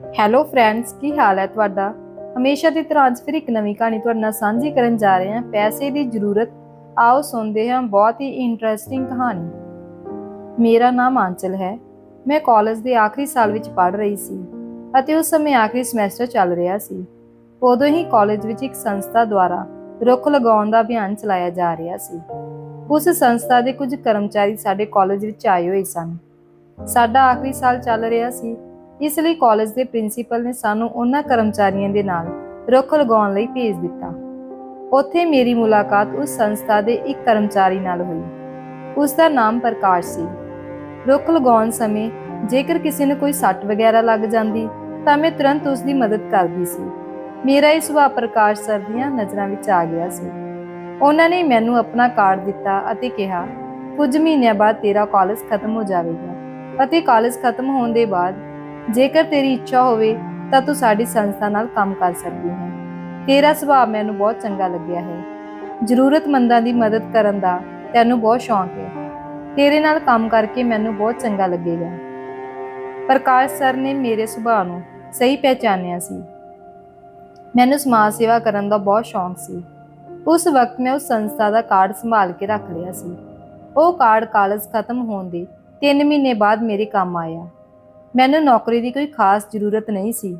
Hello friends ਕੀ ਹਾਲ ਹੈ ਤੁਹਾਡਾ? ਹਮੇਸ਼ਾ ਦੀ ਤਰ੍ਹਾਂ ਅੱਜ ਫਿਰ ਇੱਕ ਨਵੀਂ ਕਹਾਣੀ ਤੁਹਾਡੇ ਨਾਲ ਸਾਂਝੀ ਕਰਨ ਜਾ ਰਹੇ ਹਾਂ। ਪੈਸੇ ਦੀ ਜ਼ਰੂਰਤ। ਆਓ ਸੁਣਦੇ ਹਾਂ ਬਹੁਤ ਹੀ ਇੰਟਰਸਟਿੰਗ ਕਹਾਣੀ। ਮੇਰਾ ਨਾਮ ਆਂਚਲ ਹੈ। ਮੈਂ ਕਾਲਜ ਦੇ ਆਖਰੀ ਸਾਲ ਵਿੱਚ ਪੜ੍ਹ ਰਹੀ ਸੀ ਅਤੇ ਉਸ ਸਮੇਂ ਆਖਰੀ ਸਮੈਸਟਰ ਚੱਲ ਰਿਹਾ ਸੀ। ਉਦੋਂ ਹੀ ਕਾਲਜ ਵਿੱਚ ਇੱਕ ਸੰਸਥਾ ਦੁਆਰਾ ਰੁੱਖ ਲਗਾਉਣ ਦਾ ਅਭਿਆਨ ਚਲਾਇਆ ਜਾ ਰਿਹਾ ਸੀ। ਉਸ ਸੰਸਥਾ ਦੇ ਕੁਝ ਕਰਮਚਾਰੀ ਸਾਡੇ ਕਾਲਜ ਵਿੱਚ ਆਏ ਹੋਏ ਸਨ। ਸਾਡਾ ਆਖਰੀ ਸਾਲ ਚੱਲ ਰਿਹਾ ਸੀ। ਇਸ ਲਈ ਕਾਲਜ ਦੇ ਪ੍ਰਿੰਸੀਪਲ ਨੇ ਸਾਨੂੰ ਉਹਨਾਂ ਕਰਮਚਾਰੀਆਂ ਦੇ ਨਾਲ ਰੁੱਖ ਲਗਾਉਣ ਲਈ ਭੇਜ ਦਿੱਤਾ। ਉੱਥੇ ਮੇਰੀ ਮੁਲਾਕਾਤ ਉਸ ਸੰਸਥਾ ਦੇ ਇੱਕ ਕਰਮਚਾਰੀ ਨਾਲ ਹੋਈ। ਉਸ ਦਾ ਨਾਮ ਪ੍ਰਕਾਸ਼ ਸੀ। ਰੁੱਖ ਲਗਾਉਣ ਸਮੇਂ ਜੇਕਰ ਕਿਸੇ ਨੂੰ ਕੋਈ ਸੱਟ ਵਗੈਰਾ ਲੱਗ ਜਾਂਦੀ, ਤਾਂ ਮੈਂ ਤੁਰੰਤ ਉਸ ਦੀ ਮਦਦ ਕਰਦੀ ਸੀ। ਮੇਰਾ ਇਹ ਸੁਭਾਅ ਪ੍ਰਕਾਸ਼ ਸਰ ਦੀਆਂ ਨਜ਼ਰਾਂ ਵਿੱਚ ਆ ਗਿਆ ਸੀ। ਉਹਨਾਂ ਨੇ ਮੈਨੂੰ ਆਪਣਾ ਕਾਰਡ ਦਿੱਤਾ ਅਤੇ ਕਿਹਾ, ਕੁਝ ਮਹੀਨਿਆਂ ਬਾਅਦ ਤੇਰਾ ਕਾਲਜ ਖਤਮ ਹੋ ਜਾਵੇਗਾ ਅਤੇ ਕਾਲਜ ਖਤਮ ਹੋਣ ਦੇ ਬਾਅਦ ਜੇਕਰ ਤੇਰੀ ਇੱਛਾ ਹੋਵੇ ਤਾਂ ਤੂੰ ਸਾਡੀ ਸੰਸਥਾ ਨਾਲ ਕੰਮ ਕਰ ਸਕਦੀ ਹੈ। ਤੇਰਾ ਸੁਭਾਅ ਮੈਨੂੰ ਬਹੁਤ ਚੰਗਾ ਲੱਗਿਆ ਹੈ। ਜ਼ਰੂਰਤਮੰਦਾਂ ਦੀ ਮਦਦ ਕਰਨ ਦਾ ਤੈਨੂੰ ਬਹੁਤ ਸ਼ੌਂਕ ਹੈ। ਤੇਰੇ ਨਾਲ ਕੰਮ ਕਰਕੇ ਮੈਨੂੰ ਬਹੁਤ ਚੰਗਾ ਲੱਗੇਗਾ। ਪ੍ਰਕਾਸ਼ ਸਰ ਨੇ ਮੇਰੇ ਸੁਭਾਅ ਨੂੰ ਸਹੀ ਪਹਿਚਾਨਿਆ ਸੀ। ਮੈਨੂੰ ਸਮਾਜ ਸੇਵਾ ਕਰਨ ਦਾ ਬਹੁਤ ਸ਼ੌਂਕ ਸੀ। ਉਸ ਵਕਤ ਮੈਂ ਉਸ ਸੰਸਥਾ ਦਾ ਕਾਰਡ ਸੰਭਾਲ ਕੇ ਰੱਖ ਲਿਆ ਸੀ। ਉਹ ਕਾਰਡ ਕਾਲਜ ਖਤਮ ਹੋਣ ਦੇ 3 ਮਹੀਨੇ ਬਾਅਦ ਮੇਰੇ ਕੰਮ ਆਇਆ। ਮੈਨੂੰ ਨੌਕਰੀ ਦੀ ਕੋਈ ਖਾਸ ਜ਼ਰੂਰਤ ਨਹੀਂ ਸੀ।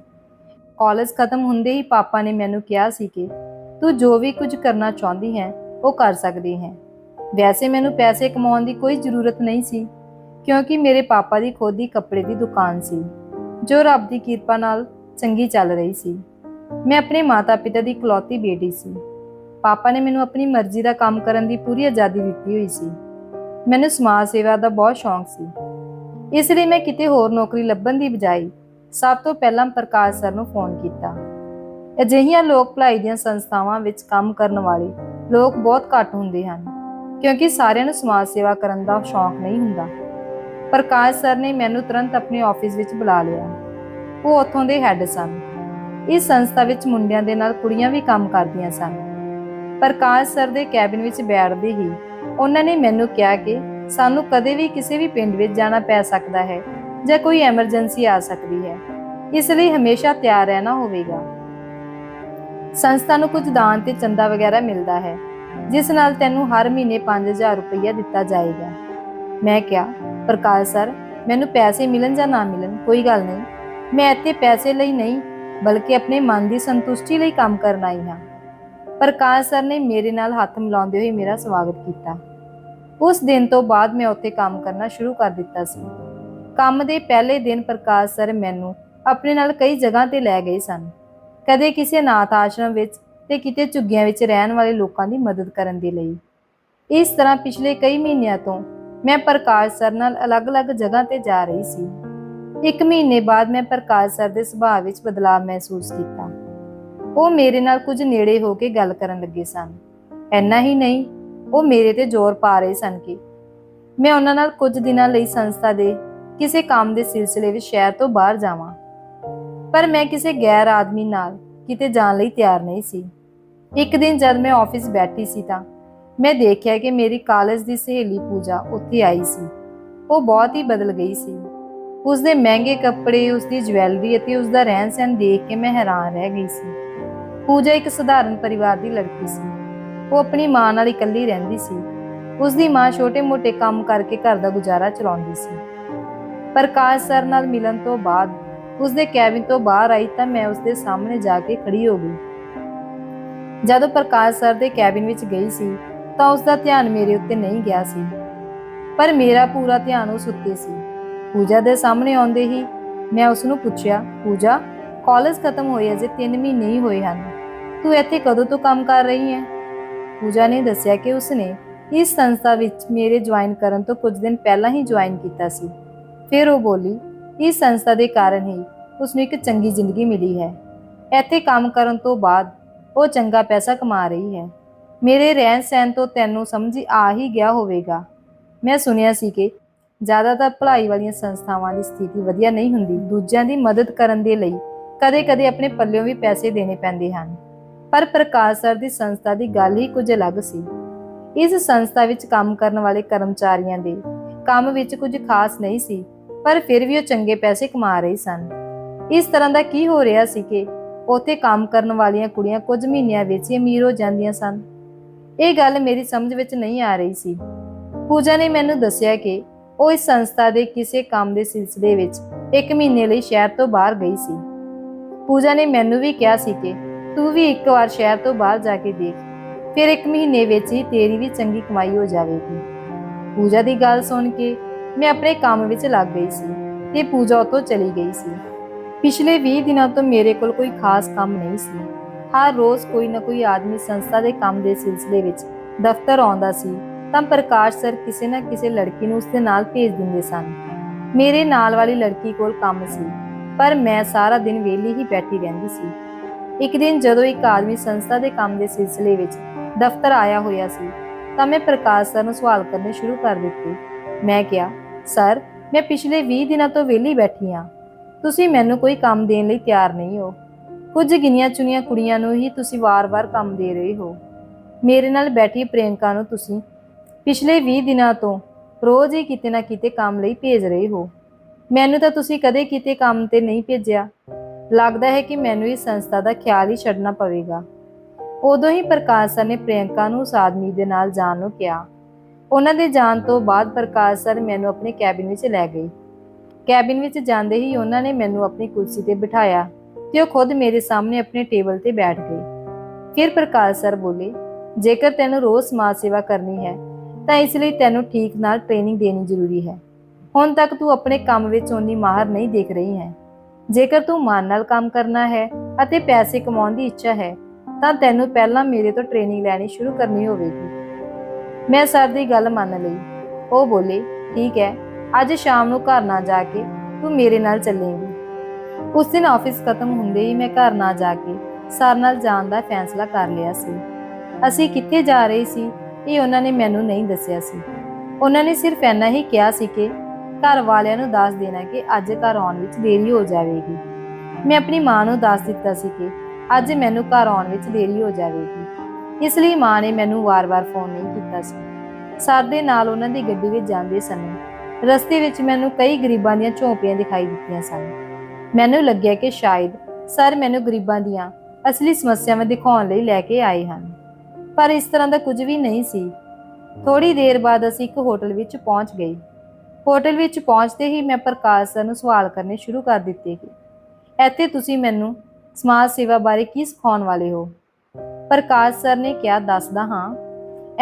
ਕਾਲਜ ਖਤਮ ਹੁੰਦੇ ਹੀ ਪਾਪਾ ਨੇ ਮੈਨੂੰ ਕਿਹਾ ਸੀ ਕਿ ਤੂੰ ਜੋ ਵੀ ਕੁਝ ਕਰਨਾ ਚਾਹੁੰਦੀ ਹੈ, ਉਹ ਕਰ ਸਕਦੀ ਹੈ। ਵੈਸੇ ਮੈਨੂੰ ਪੈਸੇ ਕਮਾਉਣ ਦੀ ਕੋਈ ਜ਼ਰੂਰਤ ਨਹੀਂ ਸੀ, ਕਿਉਂਕਿ ਮੇਰੇ ਪਾਪਾ ਦੀ ਖੁਦ ਦੀ ਕੱਪੜੇ ਦੀ ਦੁਕਾਨ ਸੀ, ਜੋ ਰੱਬ ਦੀ ਕਿਰਪਾ ਨਾਲ ਚੰਗੀ ਚੱਲ ਰਹੀ ਸੀ। ਮੈਂ ਆਪਣੇ ਮਾਤਾ-ਪਿਤਾ ਦੀ ਇਕਲੌਤੀ ਬੇਟੀ ਸੀ। ਪਾਪਾ ਨੇ ਮੈਨੂੰ ਆਪਣੀ ਮਰਜ਼ੀ ਦਾ ਕੰਮ ਕਰਨ ਦੀ ਪੂਰੀ ਆਜ਼ਾਦੀ ਦਿੱਤੀ ਹੋਈ ਸੀ। ਮੈਨੂੰ ਸਮਾਜ ਸੇਵਾ ਦਾ ਬਹੁਤ ਸ਼ੌਂਕ ਸੀ। ਇਸ ਲਈ ਮੈਂ ਕਿਤੇ ਹੋਰ ਨੌਕਰੀ ਲੱਭਣ ਦੀ ਬਜਾਏ ਸਭ ਤੋਂ ਪਹਿਲਾਂ ਪ੍ਰਕਾਸ਼ ਸਰ ਨੂੰ ਫੋਨ ਕੀਤਾ। ਅਜਿਹੀਆਂ ਲੋਕ ਭਲਾਈ ਦੀਆਂ ਸੰਸਥਾਵਾਂ ਵਿੱਚ ਕੰਮ ਕਰਨ ਵਾਲੇ ਲੋਕ ਬਹੁਤ ਘੱਟ ਹੁੰਦੇ ਹਨ, ਕਿਉਂਕਿ ਸਾਰਿਆਂ ਨੂੰ ਸਮਾਜ ਸੇਵਾ ਕਰਨ ਦਾ ਸ਼ੌਂਕ ਨਹੀਂ ਹੁੰਦਾ। ਪ੍ਰਕਾਸ਼ ਸਰ ਨੇ ਮੈਨੂੰ ਤੁਰੰਤ ਆਪਣੇ ਆਫਿਸ ਵਿੱਚ ਬੁਲਾ ਲਿਆ। ਉਹ ਉੱਥੋਂ ਦੇ ਹੈੱਡ ਸਨ। ਇਸ ਸੰਸਥਾ ਵਿੱਚ ਮੁੰਡਿਆਂ ਦੇ ਨਾਲ ਕੁੜੀਆਂ ਵੀ ਕੰਮ ਕਰਦੀਆਂ ਸਨ। ਪ੍ਰਕਾਸ਼ ਸਰ ਦੇ ਕੈਬਿਨ ਵਿੱਚ ਬੈਠਦੇ ਹੀ ਉਹਨਾਂ ਨੇ ਮੈਨੂੰ ਕਿਹਾ ਕਿ ਸਾਨੂੰ ਕਦੇ ਵੀ ਕਿਸੇ ਵੀ ਪਿੰਡ ਵਿੱਚ ਜਾਣਾ ਪੈ ਸਕਦਾ ਹੈ ਜਾਂ ਕੋਈ ਐਮਰਜੈਂਸੀ ਆ ਸਕਦੀ ਹੈ। ਇਸ ਲਈ ਹਮੇਸ਼ਾ ਤਿਆਰ ਰਹਿਣਾ ਹੋਵੇਗਾ। ਸੰਸਥਾ ਨੂੰ ਕੁਝ ਦਾਨ ਤੇ ਚੰਦਾ ਵਗੈਰਾ ਮਿਲਦਾ ਹੈ, ਜਿਸ ਨਾਲ ਤੈਨੂੰ ਹਰ ਮਹੀਨੇ 5000 ਰੁਪਏ ਦਿੱਤਾ ਜਾਏਗਾ। ਮੈਂ ਕਿਹਾ, ਪ੍ਰਕਾਸ਼ ਸਰ, ਮੈਨੂੰ ਪੈਸੇ ਮਿਲਣ ਜਾਂ ਨਾ ਮਿਲਣ, ਕੋਈ ਗੱਲ ਨਹੀਂ। ਮੈਂ ਇੱਥੇ ਪੈਸੇ ਲਈ ਨਹੀਂ, ਬਲਕਿ ਆਪਣੇ ਮਨ ਦੀ ਸੰਤੁਸ਼ਟੀ ਲਈ ਕੰਮ ਕਰਨ ਆਈ ਹਾਂ। ਪ੍ਰਕਾਸ਼ ਸਰ ਨੇ ਮੇਰੇ ਨਾਲ ਹੱਥ ਮਿਲਾਉਂਦੇ ਹੋਏ ਮੇਰਾ ਸਵਾਗਤ ਕੀਤਾ। ਉਸ ਦਿਨ ਤੋਂ ਬਾਅਦ ਮੈਂ ਉੱਥੇ ਕੰਮ ਕਰਨਾ ਸ਼ੁਰੂ ਕਰ ਦਿੱਤਾ ਸੀ। ਕੰਮ ਦੇ ਪਹਿਲੇ ਦਿਨ ਪ੍ਰਕਾਸ਼ ਸਰ ਮੈਨੂੰ ਆਪਣੇ ਨਾਲ ਕਈ ਜਗ੍ਹਾ ਤੇ ਲੈ ਗਏ ਸਨ। ਕਦੇ ਕਿਸੇ ਅਨਾਥ ਆਸ਼ਰਮ ਵਿੱਚ ਤੇ ਕਿਤੇ ਝੁੱਗੀਆਂ ਵਿੱਚ ਰਹਿਣ ਵਾਲੇ ਲੋਕਾਂ ਦੀ ਮਦਦ ਕਰਨ ਦੇ ਲਈ। ਇਸ ਤਰ੍ਹਾਂ ਪਿਛਲੇ ਕਈ ਮਹੀਨਿਆਂ ਤੋਂ ਮੈਂ ਪ੍ਰਕਾਸ਼ ਸਰ ਨਾਲ ਅਲੱਗ-ਅਲੱਗ ਜਗ੍ਹਾ ਤੇ ਜਾ ਰਹੀ ਸੀ। ਇੱਕ ਮਹੀਨੇ ਬਾਅਦ ਮੈਂ ਪ੍ਰਕਾਸ਼ ਸਰ ਦੇ ਸੁਭਾਅ ਵਿੱਚ ਬਦਲਾਅ ਮਹਿਸੂਸ ਕੀਤਾ। ਉਹ ਮੇਰੇ ਨਾਲ ਕੁਝ ਨੇੜੇ ਹੋ ਕੇ ਗੱਲ ਕਰਨ ਲੱਗੇ ਸਨ। ਐਨਾ ਹੀ ਨਹੀਂ ਉਹ ਮੇਰੇ ਤੇ ਜ਼ੋਰ ਪਾ ਰਹੇ ਸਨ ਕਿ ਮੈਂ ਉਹਨਾਂ ਨਾਲ ਕੁਝ ਦਿਨਾਂ ਲਈ ਸੰਸਥਾ ਦੇ ਕਿਸੇ ਕੰਮ ਦੇ ਸਿਲਸਿਲੇ ਵਿੱਚ ਸ਼ਹਿਰ ਤੋਂ ਬਾਹਰ ਜਾਵਾਂ। ਪਰ ਮੈਂ ਕਿਸੇ ਗੈਰ ਆਦਮੀ ਨਾਲ ਕਿਤੇ ਜਾਣ ਲਈ ਤਿਆਰ ਨਹੀਂ ਸੀ। ਇੱਕ ਦਿਨ ਜਦ ਮੈਂ ਆਫਿਸ ਬੈਠੀ ਸੀ ਤਾਂ ਮੈਂ ਦੇਖਿਆ ਕਿ ਮੇਰੀ ਕਾਲਜ ਦੀ ਸਹੇਲੀ ਪੂਜਾ ਉੱਥੇ ਆਈ ਸੀ। ਉਹ ਬਹੁਤ ਹੀ ਬਦਲ ਗਈ ਸੀ। ਉਸ ਦੇ ਮਹਿੰਗੇ ਕੱਪੜੇ ਉਸ ਦੀ ਜਵੈਲਰੀ ਅਤੇ ਉਸ ਦਾ ਰਹਿਣ ਸਹਿਣ ਦੇਖ ਕੇ ਮੈਂ ਹੈਰਾਨ ਰਹਿ ਗਈ ਸੀ। ਪੂਜਾ ਇੱਕ ਸਧਾਰਨ ਪਰਿਵਾਰ ਦੀ ਲੜਕੀ ਸੀ। ਉਹ ਆਪਣੀ ਮਾਂ ਨਾਲ ਇਕੱਲੀ ਰਹਿੰਦੀ ਸੀ। ਉਸ ਦੀ ਮਾਂ ਛੋਟੇ-ਮੋਟੇ ਕੰਮ ਕਰਕੇ ਘਰ ਦਾ ਗੁਜ਼ਾਰਾ ਚਲਾਉਂਦੀ ਸੀ। ਪ੍ਰਕਾਸ਼ ਸਰ ਨਾਲ ਮਿਲਣ ਤੋਂ ਬਾਅਦ ਉਸ ਦੇ ਕੈਬਿਨ ਤੋਂ ਬਾਹਰ ਆਈ ਤਾਂ ਮੈਂ ਉਸ ਦੇ ਸਾਹਮਣੇ ਜਾ ਕੇ ਖੜੀ ਹੋ ਗਈ। ਜਦੋਂ ਪ੍ਰਕਾਸ਼ ਸਰ ਦੇ ਕੈਬਿਨ ਵਿੱਚ ਗਈ ਸੀ ਤਾਂ ਉਸ ਦਾ ਧਿਆਨ ਮੇਰੇ ਉੱਤੇ ਨਹੀਂ ਗਿਆ ਸੀ। ਪਰ ਮੇਰਾ ਪੂਰਾ ਧਿਆਨ ਉਸ ਉੱਤੇ ਸੀ। ਪੂਜਾ ਦੇ ਸਾਹਮਣੇ ਆਉਂਦੇ ਹੀ ਮੈਂ ਉਸ ਨੂੰ ਪੁੱਛਿਆ, ਪੂਜਾ ਕਾਲਜ ਖਤਮ ਹੋਏ ਅਜੇ 3 ਮਹੀਨੇ ਹੀ ਹੋਏ ਹਨ। ਤੂੰ ਇੱਥੇ ਕਦੋਂ ਤੋਂ ਕੰਮ ਕਰ ਰਹੀ ਹੈ? ਪੂਜਾ ਨੇ ਦੱਸਿਆ ਕਿ ਉਸਨੇ ਇਸ ਸੰਸਥਾ ਵਿੱਚ ਮੇਰੇ ਜੁਆਇਨ ਕਰਨ ਤੋਂ ਕੁਝ ਦਿਨ ਪਹਿਲਾਂ ਹੀ ਜੁਆਇਨ ਕੀਤਾ ਸੀ। ਫਿਰ ਉਹ ਬੋਲੀ, ਇਸ ਸੰਸਥਾ ਦੇ ਕਾਰਨ ਹੀ ਉਸਨੂੰ ਇੱਕ ਚੰਗੀ ਜ਼ਿੰਦਗੀ ਮਿਲੀ ਹੈ। ਇੱਥੇ ਕੰਮ ਕਰਨ ਤੋਂ ਬਾਅਦ ਉਹ ਚੰਗਾ ਪੈਸਾ ਕਮਾ ਰਹੀ ਹੈ। ਮੇਰੇ ਰਹਿਣ ਸਹਿਣ ਤੋਂ ਤੈਨੂੰ ਸਮਝ ਆ ਹੀ ਗਿਆ ਹੋਵੇਗਾ। ਮੈਂ ਸੁਣਿਆ ਸੀ ਕਿ ਜ਼ਿਆਦਾਤਰ ਭਲਾਈ ਵਾਲੀਆਂ ਸੰਸਥਾਵਾਂ ਦੀ ਸਥਿਤੀ ਵਧੀਆ ਨਹੀਂ ਹੁੰਦੀ। ਦੂਜਿਆਂ ਦੀ ਮਦਦ ਕਰਨ ਦੇ ਲਈ ਕਦੇ-ਕਦੇ ਆਪਣੇ ਪੱਲਿਓਂ ਵੀ ਪੈਸੇ ਦੇਣੇ ਪੈਂਦੇ ਹਨ। ਪਰ ਪ੍ਰਕਾਸ਼ ਸਰ ਦੀ ਸੰਸਥਾ ਦੀ ਗੱਲ ਹੀ ਕੁਝ ਅਲੱਗ ਸੀ। ਇਸ ਸੰਸਥਾ ਵਿੱਚ ਕੰਮ ਕਰਨ ਵਾਲੇ ਕਰਮਚਾਰੀਆਂ ਦੇ ਕੰਮ ਵਿੱਚ ਕੁਝ ਖਾਸ ਨਹੀਂ ਸੀ, ਪਰ ਫਿਰ ਵੀ ਉਹ ਚੰਗੇ ਪੈਸੇ ਕਮਾ ਰਹੇ ਸਨ। ਇਸ ਤਰ੍ਹਾਂ ਦਾ ਕੀ ਹੋ ਰਿਹਾ ਸੀ ਕਿ ਉੱਥੇ ਕੰਮ ਕਰਨ ਵਾਲੀਆਂ ਕੁੜੀਆਂ ਕੁਝ ਮਹੀਨਿਆਂ ਵਿੱਚ ਹੀ ਅਮੀਰ ਹੋ ਜਾਂਦੀਆਂ ਸਨ? ਇਹ ਗੱਲ ਮੇਰੀ ਸਮਝ ਵਿੱਚ ਨਹੀਂ ਆ ਰਹੀ ਸੀ। ਪੂਜਾ ਨੇ ਮੈਨੂੰ ਦੱਸਿਆ ਕਿ ਉਹ ਇਸ ਸੰਸਥਾ ਦੇ ਕਿਸੇ ਕੰਮ ਦੇ ਸਿਲਸਿਲੇ ਵਿੱਚ ਇੱਕ ਮਹੀਨੇ ਲਈ ਸ਼ਹਿਰ ਤੋਂ ਬਾਹਰ ਗਈ ਸੀ। ਪੂਜਾ ਨੇ ਮੈਨੂੰ ਵੀ ਕਿਹਾ ਸੀ ਕਿ ਤੂੰ ਵੀ ਇੱਕ ਵਾਰ ਸ਼ਹਿਰ ਤੋਂ ਬਾਹਰ ਜਾ ਕੇ ਦੇਖ। ਫਿਰ ਇੱਕ ਮਹੀਨੇ ਵਿੱਚ ਹੀ ਤੇਰੀ ਵੀ ਚੰਗੀ ਕਮਾਈ ਹੋ ਜਾਵੇਗੀ। ਪੂਜਾ ਦੀ ਗੱਲ ਸੁਣ ਕੇ ਮੈਂ ਆਪਣੇ ਕੰਮ ਵਿੱਚ ਲੱਗ ਗਈ ਸੀ ਤੇ ਪੂਜਾ ਉੱਥੋਂ ਚਲੀ ਗਈ ਸੀ। ਪਿਛਲੇ 20 ਦਿਨਾਂ ਤੋਂ ਮੇਰੇ ਕੋਲ ਕੋਈ ਖਾਸ ਕੰਮ ਨਹੀਂ ਸੀ। ਹਰ ਰੋਜ਼ ਕੋਈ ਨਾ ਕੋਈ ਆਦਮੀ ਸੰਸਥਾ ਦੇ ਕੰਮ ਦੇ ਸਿਲਸਿਲੇ ਵਿੱਚ ਦਫ਼ਤਰ ਆਉਂਦਾ ਸੀ ਤਾਂ ਪ੍ਰਕਾਸ਼ ਸਰ ਕਿਸੇ ਨਾ ਕਿਸੇ ਲੜਕੀ ਨੂੰ ਉਸਦੇ ਨਾਲ ਭੇਜ ਦਿੰਦੇ ਸਨ। ਮੇਰੇ ਨਾਲ ਵਾਲੀ ਲੜਕੀ ਕੋਲ ਕੰਮ ਸੀ, ਪਰ ਮੈਂ ਸਾਰਾ ਦਿਨ ਵਿਹਲੀ ਹੀ ਬੈਠੀ ਰਹਿੰਦੀ ਸੀ। ਇੱਕ ਦਿਨ ਜਦੋਂ ਇੱਕ ਆਦਮੀ ਸੰਸਥਾ ਦੇ ਕੰਮ ਦੇ ਸਿਲਸਿਲੇ ਵਿੱਚ ਦਫ਼ਤਰ ਆਇਆ ਹੋਇਆ ਸੀ, ਤਾਂ ਮੈਂ ਪ੍ਰਕਾਸ਼ ਸਰ ਨੂੰ ਸਵਾਲ ਕਰਨੇ ਸ਼ੁਰੂ ਕਰ ਦਿੱਤੇ। ਮੈਂ ਕਿਹਾ, ਸਰ, ਮੈਂ ਪਿਛਲੇ 20 ਦਿਨਾਂ ਤੋਂ ਵਿਹਲੀ ਬੈਠੀ ਹਾਂ। ਤੁਸੀਂ ਮੈਨੂੰ ਕੋਈ ਕੰਮ ਦੇਣ ਲਈ ਤਿਆਰ ਨਹੀਂ ਹੋ। ਕੁਝ ਗਿਣੀਆਂ ਚੁਣੀਆਂ ਕੁੜੀਆਂ ਨੂੰ ਹੀ ਤੁਸੀਂ ਵਾਰ-ਵਾਰ ਕੰਮ ਦੇ ਰਹੇ ਹੋ। ਮੇਰੇ ਨਾਲ ਬੈਠੀ ਪ੍ਰਿਯੰਕਾ ਨੂੰ ਤੁਸੀਂ ਪਿਛਲੇ 20 ਦਿਨਾਂ ਤੋਂ ਰੋਜ਼ ਹੀ ਕਿਤੇ ਨਾ ਕਿਤੇ ਕੰਮ ਲਈ ਭੇਜ ਰਹੇ ਹੋ। ਮੈਨੂੰ ਤਾਂ ਤੁਸੀਂ ਕਦੇ ਕਿਤੇ ਕੰਮ ਤੇ ਨਹੀਂ ਭੇਜਿਆ। ਲੱਗਦਾ ਹੈ ਕਿ ਮੈਨੂੰ ਇਸ ਸੰਸਥਾ ਦਾ ਖਿਆਲ ਹੀ ਛੱਡਣਾ ਪਵੇਗਾ। ਉਦੋਂ ਹੀ ਪ੍ਰਕਾਸ਼ ਸਰ ਨੇ ਪ੍ਰਿਯੰਕਾ ਨੂੰ ਉਸ ਆਦਮੀ ਦੇ ਨਾਲ ਜਾਣ ਨੂੰ ਕਿਹਾ। ਉਹਨਾਂ ਦੇ ਜਾਣ ਤੋਂ ਬਾਅਦ ਪ੍ਰਕਾਸ਼ ਸਰ ਮੈਨੂੰ ਆਪਣੇ ਕੈਬਿਨ ਵਿੱਚ ਲੈ ਗਏ। ਕੈਬਿਨ ਵਿੱਚ ਜਾਂਦੇ ਹੀ ਉਹਨਾਂ ਨੇ ਮੈਨੂੰ ਆਪਣੀ ਕੁਰਸੀ ਤੇ ਬਿਠਾਇਆ ਤੇ ਉਹ ਖੁਦ ਮੇਰੇ ਸਾਹਮਣੇ ਆਪਣੇ ਟੇਬਲ ਤੇ ਬੈਠ ਗਏ। ਫਿਰ ਪ੍ਰਕਾਸ਼ ਸਰ ਬੋਲੇ, ਜੇਕਰ ਤੈਨੂੰ ਰੋਜ਼ ਸਮਾਜ ਸੇਵਾ ਕਰਨੀ ਹੈ, ਤਾਂ ਇਸ ਲਈ ਤੈਨੂੰ ਠੀਕ ਨਾਲ ਟ੍ਰੇਨਿੰਗ ਦੇਣੀ ਜ਼ਰੂਰੀ ਹੈ। ਹੁਣ ਤੱਕ ਤੂੰ ਆਪਣੇ ਕੰਮ ਵਿੱਚ ਓਨੀ ਮਾਹਰ ਨਹੀਂ ਦੇਖ ਰਹੀ ਹੈ। ਜੇਕਰ ਤੂੰ ਮਨ ਨਾਲ ਕੰਮ ਕਰਨਾ ਹੈ ਅਤੇ ਪੈਸੇ ਕਮਾਉਣ ਦੀ ਇੱਛਾ ਹੈ, ਤਾਂ ਤੈਨੂੰ ਪਹਿਲਾਂ ਮੇਰੇ ਤੋਂ ਟ੍ਰੇਨਿੰਗ ਲੈਣੀ ਸ਼ੁਰੂ ਕਰਨੀ ਹੋਵੇਗੀ। ਮੈਂ ਸਰ ਦੀ ਗੱਲ ਮੰਨ ਲਈ। ਉਹ ਬੋਲੇ, ਠੀਕ ਹੈ, ਅੱਜ ਸ਼ਾਮ ਨੂੰ ਘਰ ਨਾ ਜਾ ਕੇ ਤੂੰ ਮੇਰੇ ਨਾਲ ਚੱਲੇਂਗੀ। ਉਸ ਦਿਨ ਆਫਿਸ ਖਤਮ ਹੁੰਦੇ ਹੀ ਮੈਂ ਘਰ ਨਾ ਜਾ ਕੇ ਸਰ ਨਾਲ ਜਾਣ ਦਾ ਫੈਸਲਾ ਕਰ ਲਿਆ ਸੀ। ਅਸੀਂ ਕਿੱਥੇ ਜਾ ਰਹੇ ਸੀ, ਇਹ ਉਹਨਾਂ ਨੇ ਮੈਨੂੰ ਨਹੀਂ ਦੱਸਿਆ ਸੀ। ਉਹਨਾਂ ਨੇ ਸਿਰਫ ਇੰਨਾ ਹੀ ਕਿਹਾ ਸੀ ਕਿ ਘਰ ਵਾਲਿਆਂ ਨੂੰ ਦੱਸ ਦੇਣਾ ਕਿ ਅੱਜ ਘਰ ਆਉਣ ਵਿੱਚ ਦੇਰੀ ਹੋ ਜਾਵੇਗੀ। ਮੈਂ ਆਪਣੀ ਮਾਂ ਨੂੰ ਦੱਸ ਦਿੱਤਾ ਸੀ ਕਿ ਅੱਜ ਮੈਨੂੰ ਘਰ ਆਉਣ ਵਿੱਚ ਦੇਰੀ ਹੋ ਜਾਵੇਗੀ। ਇਸ ਲਈ ਮਾਂ ਨੇ ਮੈਨੂੰ ਵਾਰ-ਵਾਰ ਫੋਨ ਨਹੀਂ ਕੀਤਾ ਸੀ। ਸਰ ਦੇ ਨਾਲ ਉਹਨਾਂ ਦੀ ਗੱਡੀ ਵਿੱਚ ਜਾਂਦੇ ਸਮੇਂ ਰਸਤੇ ਵਿੱਚ ਮੈਨੂੰ ਕਈ ਗਰੀਬਾਂ ਦੀਆਂ ਝੌਂਪੜੀਆਂ ਦਿਖਾਈ ਦਿੱਤੀਆਂ ਸਨ। ਮੈਨੂੰ ਲੱਗਿਆ ਕਿ ਸ਼ਾਇਦ ਸਰ ਮੈਨੂੰ ਗਰੀਬਾਂ ਦੀਆਂ ਅਸਲੀ ਸਮੱਸਿਆਵਾਂ ਦਿਖਾਉਣ ਲਈ ਲੈ ਕੇ ਆਏ ਹਨ। ਪਰ ਇਸ ਤਰ੍ਹਾਂ ਦਾ ਕੁਝ ਵੀ ਨਹੀਂ ਸੀ। ਥੋੜੀ ਦੇਰ ਬਾਅਦ ਅਸੀਂ ਇੱਕ ਹੋਟਲ ਵਿੱਚ ਪਹੁੰਚ ਗਏ। ਹੋਟਲ ਵਿੱਚ ਪਹੁੰਚਦੇ ਹੀ ਮੈਂ ਪ੍ਰਕਾਸ਼ ਸਰ ਨੂੰ ਸਵਾਲ ਕਰਨੇ ਸ਼ੁਰੂ ਕਰ ਦਿੱਤੇ ਕਿ ਇੱਥੇ ਤੁਸੀਂ ਮੈਨੂੰ ਸਮਾਜ ਸੇਵਾ ਬਾਰੇ ਕੀ ਸਿਖਾਉਣ ਵਾਲੇ ਹੋ? ਪ੍ਰਕਾਸ਼ ਸਰ ਨੇ ਕਿਹਾ, ਦੱਸਦਾ ਹਾਂ।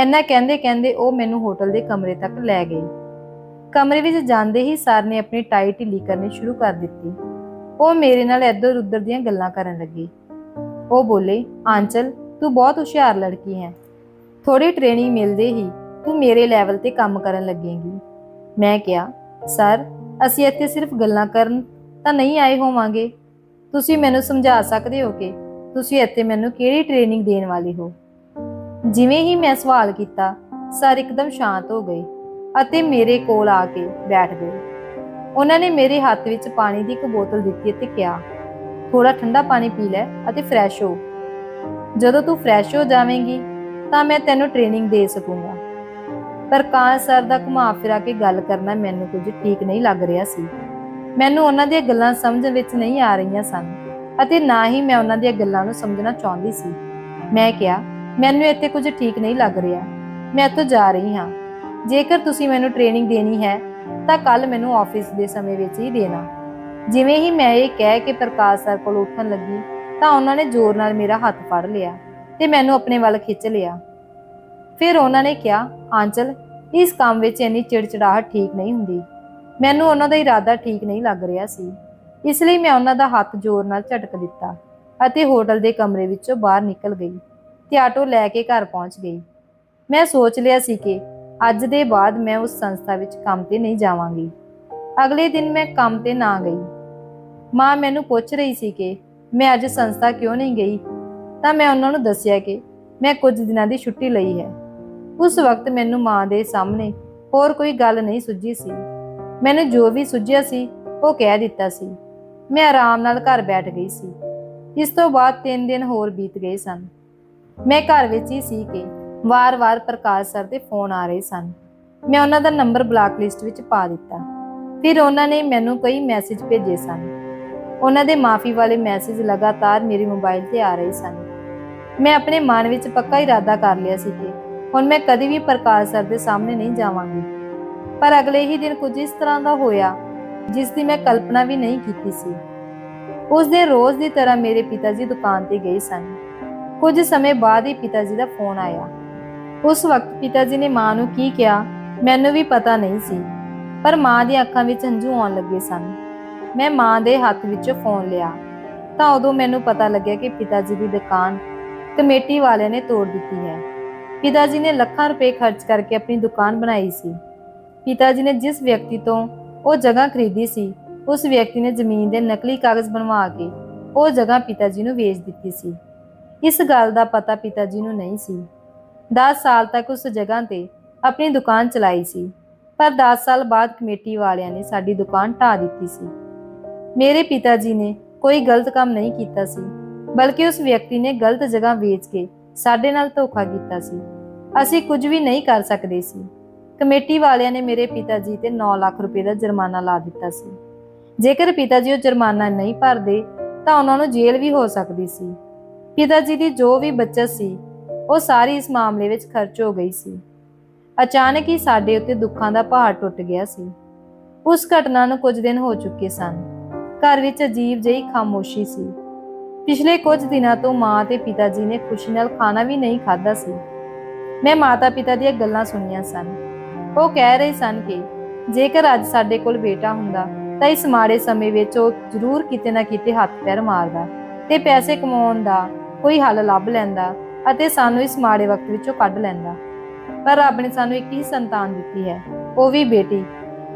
ਇੰਨਾ ਕਹਿੰਦੇ ਕਹਿੰਦੇ ਉਹ ਮੈਨੂੰ ਹੋਟਲ ਦੇ ਕਮਰੇ ਤੱਕ ਲੈ ਗਏ। ਕਮਰੇ ਵਿੱਚ ਜਾਂਦੇ ਹੀ ਸਰ ਨੇ ਆਪਣੀ ਟਾਈ ਢਿੱਲੀ ਕਰਨੀ ਸ਼ੁਰੂ ਕਰ ਦਿੱਤੀ। ਉਹ ਮੇਰੇ ਨਾਲ ਇੱਧਰ ਉੱਧਰ ਦੀਆਂ ਗੱਲਾਂ ਕਰਨ ਲੱਗੇ। ਉਹ ਬੋਲੇ, ਆਂਚਲ, ਤੂੰ ਬਹੁਤ ਹੁਸ਼ਿਆਰ ਲੜਕੀ ਹੈ। ਥੋੜੀ ਟ੍ਰੇਨਿੰਗ ਮਿਲਦੇ ਹੀ ਤੂੰ ਮੇਰੇ ਲੈਵਲ ਤੇ ਕੰਮ ਕਰਨ ਲੱਗੇਗੀ। ਮੈਂ ਕਿਹਾ, ਸਰ, ਅਸੀਂ ਇੱਥੇ ਸਿਰਫ ਗੱਲਾਂ ਕਰਨ ਤਾਂ ਨਹੀਂ ਆਏ ਹੋਵਾਂਗੇ। ਤੁਸੀਂ ਮੈਨੂੰ ਸਮਝਾ ਸਕਦੇ ਹੋ ਕਿ ਤੁਸੀਂ ਇੱਥੇ ਮੈਨੂੰ ਕਿਹੜੀ ਟ੍ਰੇਨਿੰਗ ਦੇਣ ਵਾਲੇ ਹੋ? ਜਿਵੇਂ ਹੀ ਮੈਂ ਸਵਾਲ ਕੀਤਾ, ਸਰ ਇੱਕਦਮ ਸ਼ਾਂਤ ਹੋ ਗਏ ਅਤੇ ਮੇਰੇ ਕੋਲ ਆ ਕੇ ਬੈਠ ਗਏ। ਉਹਨਾਂ ਨੇ ਮੇਰੇ ਹੱਥ ਵਿੱਚ ਪਾਣੀ ਦੀ ਇੱਕ ਬੋਤਲ ਦਿੱਤੀ ਅਤੇ ਕਿਹਾ ਥੋੜਾ ਠੰਡਾ ਪਾਣੀ ਪੀ ਲੈ ਅਤੇ ਫਰੈਸ਼ ਹੋ। ਜਦੋਂ ਤੂੰ ਫਰੈਸ਼ ਹੋ ਜਾਵੇਂਗੀ, ਤਾਂ ਮੈਂ ਤੈਨੂੰ ਟ੍ਰੇਨਿੰਗ ਦੇ ਸਕੂੰਗਾ। ਪ੍ਰਕਾਸ਼ ਸਰ ਦਾ ਘੁਮਾ ਫਿਰਾ ਕੇ ਗੱਲ ਕਰਨਾ ਮੈਨੂੰ ਕੁਝ ਠੀਕ ਨਹੀਂ ਲੱਗ ਰਿਹਾ ਸੀ। ਮੈਨੂੰ ਉਹਨਾਂ ਦੀਆਂ ਗੱਲਾਂ ਸਮਝਣ ਵਿੱਚ ਨਹੀਂ ਆ ਰਹੀਆਂ ਸਨ ਅਤੇ ਨਾ ਹੀ ਮੈਂ ਉਹਨਾਂ ਦੀਆਂ ਗੱਲਾਂ ਨੂੰ ਸਮਝਣਾ ਚਾਹੁੰਦੀ ਸੀ। ਮੈਂ ਕਿਹਾ, ਮੈਨੂੰ ਇੱਥੇ ਕੁਝ ਠੀਕ ਨਹੀਂ ਲੱਗ ਰਿਹਾ। ਮੈਂ ਇੱਥੋਂ ਜਾ ਰਹੀ ਹਾਂ। ਜੇਕਰ ਤੁਸੀਂ ਮੈਨੂੰ ਟ੍ਰੇਨਿੰਗ ਦੇਣੀ ਹੈ, ਤਾਂ ਕੱਲ ਮੈਨੂੰ ਆਫਿਸ ਦੇ ਸਮੇਂ ਵਿੱਚ ਹੀ ਦੇਣਾ। ਜਿਵੇਂ ਹੀ ਮੈਂ ਇਹ ਕਹਿ ਕੇ ਪ੍ਰਕਾਸ਼ ਸਰ ਕੋਲ ਉੱਠਣ ਲੱਗੀ, ਤਾਂ ਉਹਨਾਂ ਨੇ ਜ਼ੋਰ ਨਾਲ ਮੇਰਾ ਹੱਥ ਫੜ ਲਿਆ ਤੇ ਮੈਨੂੰ ਆਪਣੇ ਵੱਲ ਖਿੱਚ ਲਿਆ। ਫਿਰ ਉਹਨਾਂ ਨੇ ਕਿਹਾ ਆਂਚਲ ਇਸ ਕੰਮ ਵਿੱਚ ਇੰਨੀ ਚਿੜਚਿੜਾਹਟ ਠੀਕ ਨਹੀਂ ਹੁੰਦੀ। ਮੈਨੂੰ ਉਹਨਾਂ ਦਾ ਇਰਾਦਾ ਠੀਕ ਨਹੀਂ ਲੱਗ ਰਿਹਾ ਸੀ। ਇਸ ਲਈ ਮੈਂ ਉਹਨਾਂ ਦਾ ਹੱਥ ਜ਼ੋਰ ਨਾਲ ਝਟਕ ਦਿੱਤਾ ਅਤੇ ਹੋਟਲ ਦੇ ਕਮਰੇ ਵਿੱਚੋਂ ਬਾਹਰ ਨਿਕਲ ਗਈ ਤੇ ਆਟੋ ਲੈ ਕੇ ਘਰ ਪਹੁੰਚ ਗਈ। ਮੈਂ ਸੋਚ ਲਿਆ ਸੀ ਕਿ ਅੱਜ ਦੇ ਬਾਅਦ ਮੈਂ ਉਸ ਸੰਸਥਾ ਵਿੱਚ ਕੰਮ ਤੇ ਨਹੀਂ ਜਾਵਾਂਗੀ। ਅਗਲੇ ਦਿਨ ਮੈਂ ਕੰਮ ਤੇ ਨਾ ਗਈ। ਮਾਂ ਮੈਨੂੰ ਪੁੱਛ ਰਹੀ ਸੀ ਕਿ ਮੈਂ ਅੱਜ ਸੰਸਥਾ ਕਿਉਂ ਨਹੀਂ ਗਈ? ਤਾਂ ਮੈਂ ਉਹਨਾਂ ਨੂੰ ਦੱਸਿਆ ਕਿ ਮੈਂ ਕੁਝ ਦਿਨਾਂ ਦੀ ਛੁੱਟੀ ਲਈ ਹੈ। ਉਸ ਵਕਤ ਮੈਨੂੰ ਮਾਂ ਦੇ ਸਾਹਮਣੇ ਹੋਰ ਕੋਈ ਗੱਲ ਨਹੀਂ ਸੁੱਝੀ ਸੀ। ਮੈਨੂੰ ਜੋ ਵੀ ਸੁੱਝਿਆ ਸੀ, ਉਹ ਕਹਿ ਦਿੱਤਾ ਸੀ। ਮੈਂ ਆਰਾਮ ਨਾਲ ਘਰ ਬੈਠ ਗਈ ਸੀ। ਇਸ ਤੋਂ ਬਾਅਦ 3 ਦਿਨ ਹੋਰ ਬੀਤ ਗਏ ਸਨ। ਮੈਂ ਘਰ ਵਿੱਚ ਹੀ ਸੀ ਕਿ ਵਾਰ-ਵਾਰ ਪ੍ਰਕਾਸ਼ ਸਰ ਦੇ ਫੋਨ ਆ ਰਹੇ ਸਨ। ਮੈਂ ਉਹਨਾਂ ਦਾ ਨੰਬਰ ਬਲੈਕ ਲਿਸਟ ਵਿੱਚ ਪਾ ਦਿੱਤਾ। ਫਿਰ ਉਹਨਾਂ ਨੇ ਮੈਨੂੰ ਕਈ ਮੈਸੇਜ ਭੇਜੇ ਸਨ। ਉਹਨਾਂ ਦੇ ਮਾਫੀ ਵਾਲੇ ਮੈਸੇਜ ਲਗਾਤਾਰ ਮੇਰੇ ਮੋਬਾਈਲ ਤੇ ਆ ਰਹੇ ਸਨ। ਮੈਂ ਆਪਣੇ ਮਨ ਵਿੱਚ ਪੱਕਾ ਇਰਾਦਾ ਕਰ ਲਿਆ ਸੀ ਕਿ ਹੁਣ ਮੈਂ ਕਦੀ ਵੀ ਪ੍ਰਕਾਸ਼ ਸਰ ਦੇ ਸਾਹਮਣੇ ਨਹੀਂ ਜਾਵਾਂਗੀ। ਪਰ ਅਗਲੇ ਹੀ ਦਿਨ ਕੁਝ ਇਸ ਤਰ੍ਹਾਂ ਦਾ ਹੋਇਆ, ਜਿਸ ਦੀ ਮੈਂ ਕਲਪਨਾ ਵੀ ਨਹੀਂ ਕੀਤੀ ਸੀ। ਉਸ ਦਿਨ ਰੋਜ਼ ਦੀ ਤਰ੍ਹਾਂ ਮੇਰੇ ਪਿਤਾ ਜੀ ਦੁਕਾਨ ਤੇ ਗਏ ਸਨ। ਕੁਝ ਸਮੇਂ ਬਾਅਦ ਹੀ ਪਿਤਾ ਜੀ ਦਾ ਫੋਨ ਆਇਆ। ਉਸ ਵਕਤ ਪਿਤਾ ਜੀ ਨੇ ਮਾਂ ਨੂੰ ਕੀ ਕਿਹਾ, ਮੈਨੂੰ ਵੀ ਪਤਾ ਨਹੀਂ ਸੀ, ਪਰ ਮਾਂ ਦੀਆਂ ਅੱਖਾਂ ਵਿੱਚ ਹੰਝੂ ਆਉਣ ਲੱਗੇ ਸਨ। ਮੈਂ ਮਾਂ ਦੇ ਹੱਥ ਵਿੱਚੋਂ ਫੋਨ ਲਿਆ, ਤਾਂ ਉਦੋਂ ਮੈਨੂੰ ਪਤਾ ਲੱਗਿਆ ਕਿ ਪਿਤਾ ਜੀ ਦੀ ਦੁਕਾਨ ਕਮੇਟੀ ਵਾਲਿਆਂ ਨੇ ਤੋੜ ਦਿੱਤੀ ਹੈ। ਪਿਤਾ ਜੀ ਨੇ ਲੱਖਾਂ ਰੁਪਏ ਖਰਚ ਕਰਕੇ ਆਪਣੀ ਦੁਕਾਨ ਬਣਾਈ ਸੀ। ਪਿਤਾ ਜੀ ਨੇ ਜਿਸ ਵਿਅਕਤੀ ਤੋਂ ਉਹ ਜਗ੍ਹਾ ਖਰੀਦੀ ਸੀ, ਉਸ ਵਿਅਕਤੀ ਨੇ ਜ਼ਮੀਨ ਦੇ ਨਕਲੀ ਕਾਗਜ਼ ਬਣਵਾ ਕੇ ਉਹ ਜਗ੍ਹਾ ਪਿਤਾ ਜੀ ਨੂੰ ਵੇਚ ਦਿੱਤੀ ਸੀ। ਇਸ ਗੱਲ ਦਾ ਪਤਾ ਪਿਤਾ ਜੀ ਨੂੰ ਨਹੀਂ ਸੀ। 10 ਸਾਲ ਤੱਕ ਉਸ ਜਗ੍ਹਾ ਤੇ ਆਪਣੀ ਦੁਕਾਨ ਚਲਾਈ ਸੀ, ਪਰ 10 ਸਾਲ ਬਾਅਦ ਕਮੇਟੀ ਵਾਲਿਆਂ ਨੇ ਸਾਡੀ ਦੁਕਾਨ ਢਾ ਦਿੱਤੀ ਸੀ। ਮੇਰੇ ਪਿਤਾ ਜੀ ਨੇ ਕੋਈ ਗਲਤ ਕੰਮ ਨਹੀਂ ਕੀਤਾ ਸੀ, ਬਲਕਿ ਉਸ ਵਿਅਕਤੀ ਨੇ ਗਲਤ ਜਗ੍ਹਾ ਵੇਚ ਕੇ ਸਾਡੇ ਨਾਲ ਧੋਖਾ ਕੀਤਾ ਸੀ। ਅਸੀਂ ਕੁਝ ਵੀ ਨਹੀਂ ਕਰ ਸਕਦੇ ਸੀ। ਕਮੇਟੀ ਵਾਲਿਆਂ ਨੇ ਮੇਰੇ ਪਿਤਾ ਜੀ ਤੇ 9 ਲੱਖ ਰੁਪਏ ਦਾ ਜੁਰਮਾਨਾ ਲਾ ਦਿੱਤਾ ਸੀ। ਜੇਕਰ ਪਿਤਾ ਜੀ ਉਹ ਜੁਰਮਾਨਾ ਨਹੀਂ ਭਰਦੇ, ਤਾਂ ਉਹਨਾਂ ਨੂੰ ਜੇਲ੍ਹ ਵੀ ਹੋ ਸਕਦੀ ਸੀ। ਪਿਤਾ ਜੀ ਦੀ ਜੋ ਵੀ ਬੱਚਤ ਸੀ, ਉਹ ਸਾਰੀ ਇਸ ਮਾਮਲੇ ਵਿੱਚ ਖਰਚ ਹੋ ਗਈ ਸੀ। ਅਚਾਨਕ ਹੀ ਸਾਡੇ ਉੱਤੇ ਦੁੱਖਾਂ ਦਾ ਪਹਾੜ ਟੁੱਟ ਗਿਆ ਸੀ। ਉਸ ਘਟਨਾ ਨੂੰ ਕੁਝ ਦਿਨ ਹੋ ਚੁੱਕੇ ਸਨ। ਘਰ ਵਿੱਚ ਅਜੀਬ ਜਿਹੀ ਖਾਮੋਸ਼ੀ ਸੀ। ਪਿਛਲੇ ਕੁਝ ਦਿਨਾਂ ਤੋਂ ਮਾਂ ਤੇ ਪਿਤਾ ਜੀ ਨੇ ਖੁਸ਼ੀ ਨਾਲ ਖਾਣਾ ਵੀ ਨਹੀਂ ਖਾਧਾ ਸੀ। ਮੈਂ ਮਾਤਾ ਪਿਤਾ ਦੀਆਂ ਗੱਲਾਂ ਸੁਣੀਆਂ ਸਨ। ਉਹ ਕਹਿ ਰਹੇ ਸਨ ਕਿ ਜੇਕਰ ਅੱਜ ਸਾਡੇ ਕੋਲ ਬੇਟਾ ਹੁੰਦਾ, ਤਾਂ ਇਸ ਮਾੜੇ ਸਮੇਂ ਵਿੱਚ ਉਹ ਜ਼ਰੂਰ ਕਿਤੇ ਨਾ ਕਿਤੇ ਹੱਥ ਪੈਰ ਮਾਰਦਾ ਤੇ ਪੈਸੇ ਕਮਾਉਣ ਦਾ ਕੋਈ ਹੱਲ ਲੱਭ ਲੈਂਦਾ ਅਤੇ ਸਾਨੂੰ ਇਸ ਮਾੜੇ ਵਕਤ ਵਿੱਚੋਂ ਕੱਢ ਲੈਂਦਾ। ਪਰ ਰੱਬ ਨੇ ਸਾਨੂੰ ਇੱਕ ਹੀ ਸੰਤਾਨ ਦਿੱਤੀ ਹੈ, ਉਹ ਵੀ ਬੇਟੀ।